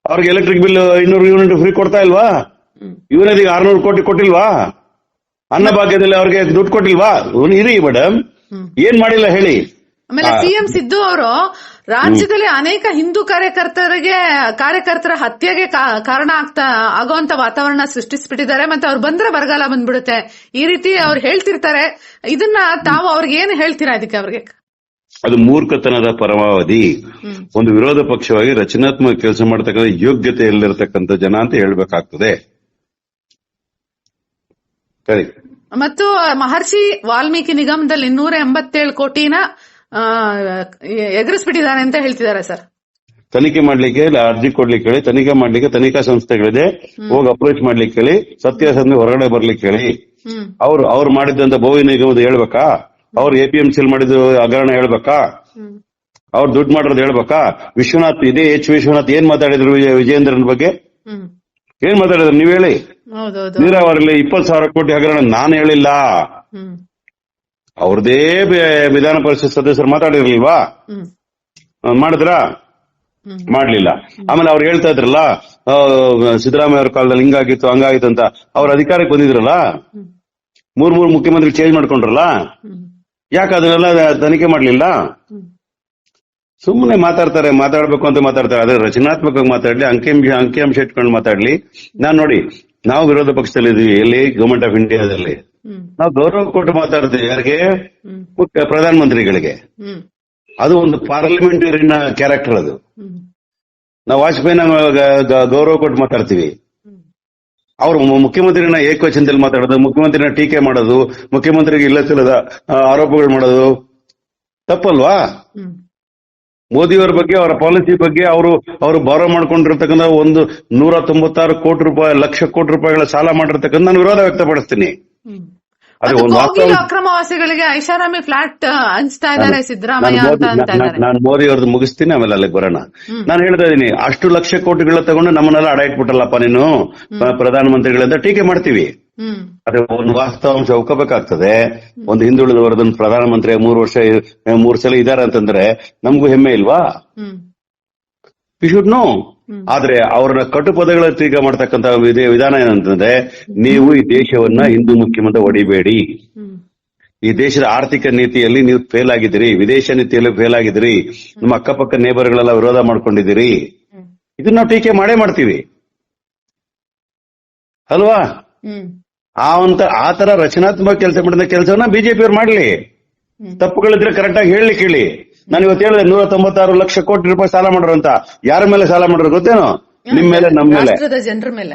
ಅವ್ರಿಗೆ ಎಲೆಕ್ಟ್ರಿಕ್ ಬಿಲ್ ಇನ್ನೂರು ಯೂನಿಟ್ ಫ್ರೀ ಕೊಡ್ತಾ ಇಲ್ವಾ? ಹ್ಮ್. ಇವನದೀಗ ಆರ್ನೂರು ಕೋಟಿ ಕೊಟ್ಟಿಲ್ವಾ? ಅನ್ನ ಭಾಗ್ಯದಲ್ಲಿ ಅವ್ರಿಗೆ ದುಡ್ಡು ಕೊಟ್ಟಿಲ್ವಾ? ಇರಿ ಮೇಡಮ್. ಏನ್ ಮಾಡಿಲ್ಲ ಹೇಳಿ. ಆಮೇಲೆ ಸಿಎಂ ಸಿದ್ದು ಅವರು ರಾಜ್ಯದಲ್ಲಿ ಅನೇಕ ಹಿಂದೂ ಕಾರ್ಯಕರ್ತರಿಗೆ ಕಾರ್ಯಕರ್ತರ ಹತ್ಯೆಗೆ ಕಾರಣ ಆಗ್ತಾ ಆಗುವಂತ ವಾತಾವರಣ ಸೃಷ್ಟಿಸ್ಬಿಟ್ಟಿದ್ದಾರೆ. ಮತ್ತೆ ಅವ್ರು ಬಂದ್ರೆ ಬರಗಾಲ ಬಂದ್ಬಿಡುತ್ತೆ. ಈ ರೀತಿ ಅವ್ರು ಹೇಳ್ತಿರ್ತಾರೆ. ಇದನ್ನ ತಾವು ಅವ್ರಿಗೆ ಏನು ಹೇಳ್ತೀರಾ ಇದಕ್ಕೆ ಅವ್ರಿಗೆ? ಅದು ಮೂರ್ಖತನದ ಪರಮಾವಧಿ. ಒಂದು ವಿರೋಧ ಪಕ್ಷವಾಗಿ ರಚನಾತ್ಮಕ ಕೆಲಸ ಮಾಡತಕ್ಕಂಥ ಯೋಗ್ಯತೆ ಎಲ್ಲಿರ್ತಕ್ಕಂಥ ಜನ ಅಂತ ಹೇಳ್ಬೇಕಾಗ್ತದೆ. ಸರಿ. ಮತ್ತು ಮಹರ್ಷಿ ವಾಲ್ಮೀಕಿ ನಿಗಮದಲ್ಲಿ ನೂರ ಎಂಬತ್ತೇಳು ಕೋಟಿನ ಎಗರಿಸ್ಬಿಟ್ಟಿದ್ದಾರೆ ಅಂತ ಹೇಳ್ತಿದ್ದಾರೆ ಸರ್. ತನಿಖೆ ಮಾಡ್ಲಿಕ್ಕೆ ಅರ್ಜಿ ಕೊಡ್ಲಿಕ್ಕೆ ಹೇಳಿ ತನಿಖೆ ಮಾಡ್ಲಿಕ್ಕೆ ತನಿಖಾ ಸಂಸ್ಥೆಗಳಿದೆ. ಹೋಗಿ ಅಪ್ರೋಚ್ ಮಾಡ್ಲಿಕ್ಕೆ ಹೇಳಿ ಸತ್ಯಾಸಂಧ ಹೊರಗಡೆ ಬರ್ಲಿಕ್ಕೆ ಹೇಳಿ. ಅವ್ರು ಅವ್ರು ಮಾಡಿದಂತ ಬೋವಿ ನಿಗಮದ ಹೇಳ್ಬೇಕಾ? ಅವ್ರು ಎಪಿಎಂಸಿ ಮಾಡಿದ ಹಗರಣ ಹೇಳ್ಬೇಕಾ? ಅವ್ರು ದುಡ್ಡು ಮಾಡಿರೋದು ಹೇಳ್ಬೇಕಾ? ವಿಶ್ವನಾಥ್ ಇದೇ ಎಚ್ ವಿಶ್ವನಾಥ್ ಏನ್ ಮಾತಾಡಿದ್ರು ವಿಜಯ- ವಿಜಯೇಂದ್ರನ್ ಬಗ್ಗೆ? ಏನ್ ಮಾತಾಡಿದ್ರು ನೀವ್ ಹೇಳಿ? ನೀರಾವರಿ ಇಪ್ಪತ್ ಸಾವಿರ ಕೋಟಿ ಹಗರಣ ನಾನು ಹೇಳಿಲ್ಲ. ಅವ್ರದೇ ವಿಧಾನ ಪರಿಷತ್ ಸದಸ್ಯರು ಮಾತಾಡಿರ್ಲಿಲ್ವಾ? ಮಾಡಿದ್ರ. ಮಾಡ್ಲಿಲ್ಲ. ಆಮೇಲೆ ಅವ್ರು ಹೇಳ್ತಾ ಇದ್ರಲ್ಲ ಸಿದ್ದರಾಮಯ್ಯ ಅವ್ರ ಕಾಲದಲ್ಲಿ ಹಿಂಗಾಗಿತ್ತು ಹಂಗಾಗಿತ್ತು ಅಂತ. ಅವ್ರ ಅಧಿಕಾರಕ್ಕೆ ಬಂದಿದ್ರಲ್ಲ. ಮೂರ್ ಮೂರ್ ಮುಖ್ಯಮಂತ್ರಿ ಚೇಂಜ್ ಮಾಡ್ಕೊಂಡ್ರಲ್ಲ. ಯಾಕೆ ಅದನ್ನೆಲ್ಲ ತನಿಖೆ ಮಾಡ್ಲಿಲ್ಲ? ಸುಮ್ಮನೆ ಮಾತಾಡ್ತಾರೆ ಮಾತಾಡ್ಬೇಕು ಅಂತ ಮಾತಾಡ್ತಾರೆ. ಅದೇ ರಚನಾತ್ಮಕವಾಗಿ ಮಾತಾಡ್ಲಿ ಅಂಕಿಅಂಶ ಅಂಕಿಅಂಶ ಇಟ್ಕೊಂಡು ಮಾತಾಡ್ಲಿ. ನಾನ್ ನೋಡಿ ನಾವು ವಿರೋಧ ಪಕ್ಷದಲ್ಲಿ ಇದೀವಿ ಎಲ್ಲಿ? ಗವರ್ಮೆಂಟ್ ಆಫ್ ಇಂಡಿಯಾದಲ್ಲಿ. ನಾವು ಗೌರವ ಕೊಟ್ಟು ಮಾತಾಡ್ತೀವಿ ಯಾರಿಗೆ. ಮುಖ್ಯ ಪ್ರಧಾನಮಂತ್ರಿಗಳಿಗೆ. ಅದು ಒಂದು ಪಾರ್ಲಿಮೆಂಟರಿನ ಕ್ಯಾರೆಕ್ಟರ್ ಅದು. ನಾವು ವಾಜಪೇಯಿನ ಗೌರವ ಕೊಟ್ಟು ಮಾತಾಡ್ತೀವಿ. ಅವರು ಮುಖ್ಯಮಂತ್ರಿನ ಏಕವಚನದಲ್ಲಿ ಮಾತಾಡೋದು ಮುಖ್ಯಮಂತ್ರಿನ ಟೀಕೆ ಮಾಡೋದು ಮುಖ್ಯಮಂತ್ರಿಗೆ ಇಲ್ಲ ಚಿಲ್ಲದ ಆ, ಆರೋಪಗಳು ಮಾಡೋದು ತಪ್ಪಲ್ವಾ. ಮೋದಿಯವರ ಬಗ್ಗೆ ಅವರ ಪಾಲಿಸಿ ಬಗ್ಗೆ ಅವರು ಅವರು ಬಾರೋ ಮಾಡ್ಕೊಂಡಿರ್ತಕ್ಕಂಥ ಒಂದು ನೂರ ತೊಂಬತ್ತಾರು ಕೋಟಿ ರೂಪಾಯಿ ಲಕ್ಷ ಕೋಟಿ ರೂಪಾಯಿಗಳ ಸಾಲ ಮಾಡಿರ್ತಕ್ಕಂಥ ನಾನು ವಿರೋಧ ವ್ಯಕ್ತಪಡಿಸ್ತೀನಿ ಅಕ್ರಮವಾಸಿಗಳಿಗೆ ಐಷಾರಾಮಿ ಫ್ಲಾಟ್ ಹಂಚ್ತಾ ಇದ್ದಾರೆ ಸಿದ್ದರಾಮಯ್ಯ ನಾನು ಅಂತ ಮೋದಿ- ಅಂತ ಇದ್ದಾರೆ. ನಾನು ಮೋದಿ ಅವ್ರದ್ದು ಮುಗಿಸ್ತೀನಿ ಆಮೇಲೆ ಅಲ್ಲಿಗೆ ಬರೋಣ. ನಾನು ಹೇಳ್ತಾ ಇದೀನಿ ಅಷ್ಟು ಲಕ್ಷ ಕೋಟಿಗಳ ತಗೊಂಡು ನಮ್ಮನ್ನೆಲ್ಲ ಅಡ ಇಟ್ಬಿಟ್ಟಲ್ಲಪ್ಪ ನೀನು? ಪ್ರಧಾನಮಂತ್ರಿಗಳಿಂದ ಟೀಕೆ ಮಾಡ್ತೀವಿ. ಅದೇ ಒಂದು ವಾಸ್ತವಾಂಶ ಒಪ್ಕೋಬೇಕಾಗ್ತದೆ ಒಂದು ಹಿಂದುಳಿದ ವರ್ಗದ ಪ್ರಧಾನಮಂತ್ರಿ ಮೂರು ವರ್ಷ ಮೂರು ಸಲ ಇದಾರೆ ಅಂತಂದ್ರೆ ನಮಗೂ ಹೆಮ್ಮೆ ಇಲ್ವಾ? You should know. ಆದ್ರೆ ಅವ್ರನ್ನ ಕಟು ಪದಗಳ ಟೀಕೆ ಮಾಡ್ತಕ್ಕಂತ ವಿಧ- ವಿಧಾನ ಏನಂತಂದ್ರೆ ನೀವು ಈ ದೇಶವನ್ನ ಹಿಂದೂ ಮುಖ್ಯಮಂತ್ರಿ ಹೊಡಿಬೇಡಿ ಈ ದೇಶದ ಆರ್ಥಿಕ ನೀತಿಯಲ್ಲಿ ನೀವು ಫೇಲ್ ಆಗಿದ್ದೀರಿ. ವಿದೇಶ ನೀತಿಯಲ್ಲಿ ಫೇಲ್ ಆಗಿದ್ದೀರಿ. ನಮ್ಮ ಅಕ್ಕಪಕ್ಕ ನೇಬರ್ಗಳೆಲ್ಲ ವಿರೋಧ ಮಾಡ್ಕೊಂಡಿದ್ದೀರಿ. ಇದನ್ನ ನಾವು ಟೀಕೆ ಮಾಡೇ ಮಾಡ್ತೀವಿ. ಅಲ್ವಾ? ಆ ಅಂತ ಆ ತರ ರಚನಾತ್ಮಕ ಕೆಲಸ ಮಾಡಿದ ಕೆಲಸವನ್ನ ಬಿಜೆಪಿ ಅವ್ರು ಮಾಡ್ಲಿ. ತಪ್ಪುಗಳಿದ್ರೆ ಕರೆಕ್ಟ್ ಆಗಿ ಹೇಳಿ. ಕೇಳಿ ನಾನು ಇವತ್ತು ಹೇಳಿದೆ ನೂರ ತೊಂಬತ್ತಾರು ಲಕ್ಷ ಕೋಟಿ ರೂಪಾಯಿ ಸಾಲ ಮಾಡ್ರು ಅಂತ. ಯಾರ ಮೇಲೆ ಸಾಲ ಮಾಡ್ರು ಗೊತ್ತೇನೋ? ನಿಮ್ ಮೇಲೆ ನಮ್ ಮೇಲೆ. ರಾಷ್ಟ್ರದ ಜನರ ಮೇಲೆ.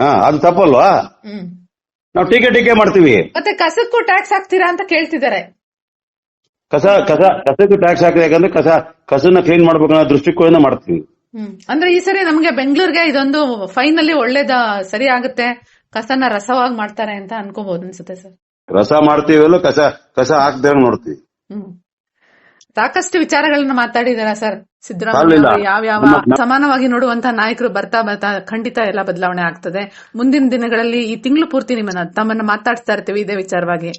ಹಾ ಅದು ತಪ್ಪಲ್ವಾ? ಹ್ಮ್. ನಾವು ಟೀಕೆ ಟೀಕೆ ಮಾಡ್ತೀವಿ. ಮತ್ತೆ ಕಸಕ್ಕೂ ಟ್ಯಾಕ್ಸ್ ಹಾಕ್ತೀರಾ ಅಂತ ಕೇಳ್ತಿದ್ದಾರೆ. ಕಸ ಕಸ ಕಸಕ್ಕೆ ಟ್ಯಾಕ್ಸ್ ಹಾಕಿದೆ ಯಾಕಂದ್ರೆ ಕಸ ಕಸನ ಕ್ಲೀನ್ ಮಾಡ್ಬೇಕು ಅನ್ನೋ ದೃಷ್ಟಿಕೋನ ಮಾಡ್ತೀವಿ. ಹ್ಮ್. ಅಂದ್ರೆ ಈ ಸರಿ ನಮ್ಗೆ ಬೆಂಗಳೂರಿಗೆ ಇದೊಂದು ಫೈನಲಿ ಒಳ್ಳೇದ ಸರಿ ಆಗುತ್ತೆ. ಕಸನ ರಸವಾಗಿ ಮಾಡ್ತಾರೆ ಅಂತ ಅನ್ಕೋಬಹುದು ಅನ್ಸುತ್ತೆ ಸರ್. ರಸ ಮಾಡ್ತೀವಲ್ಲ ಕಸ ಕಸ ಹಾಕ್ದೇ ನೋಡ್ತೀವಿ. ಹ್ಮ್. ಸಾಕಷ್ಟು ವಿಚಾರಗಳನ್ನ ಮಾತಾಡಿದಾರ ಸರ್. ಸಿದ್ದರಾಮಯ್ಯ ಯಾವ ಯಾವ ಸಮಾನವಾಗಿ ನೋಡುವಂತ ನಾಯಕರು ಬರ್ತಾ ಬರ್ತಾ ಖಂಡಿತ ಎಲ್ಲ ಬದಲಾವಣೆ ಆಗ್ತದೆ. ಮುಂದಿನ ದಿನಗಳಲ್ಲಿ ಈ ತಿಂಗಳು ಪೂರ್ತಿ ನಿಮ್ಮನ್ನ ತಮ್ಮನ್ನ ಮಾತಾಡ್ತಾ ಇರ್ತೀವಿ ಇದೇ ವಿಚಾರವಾಗಿ.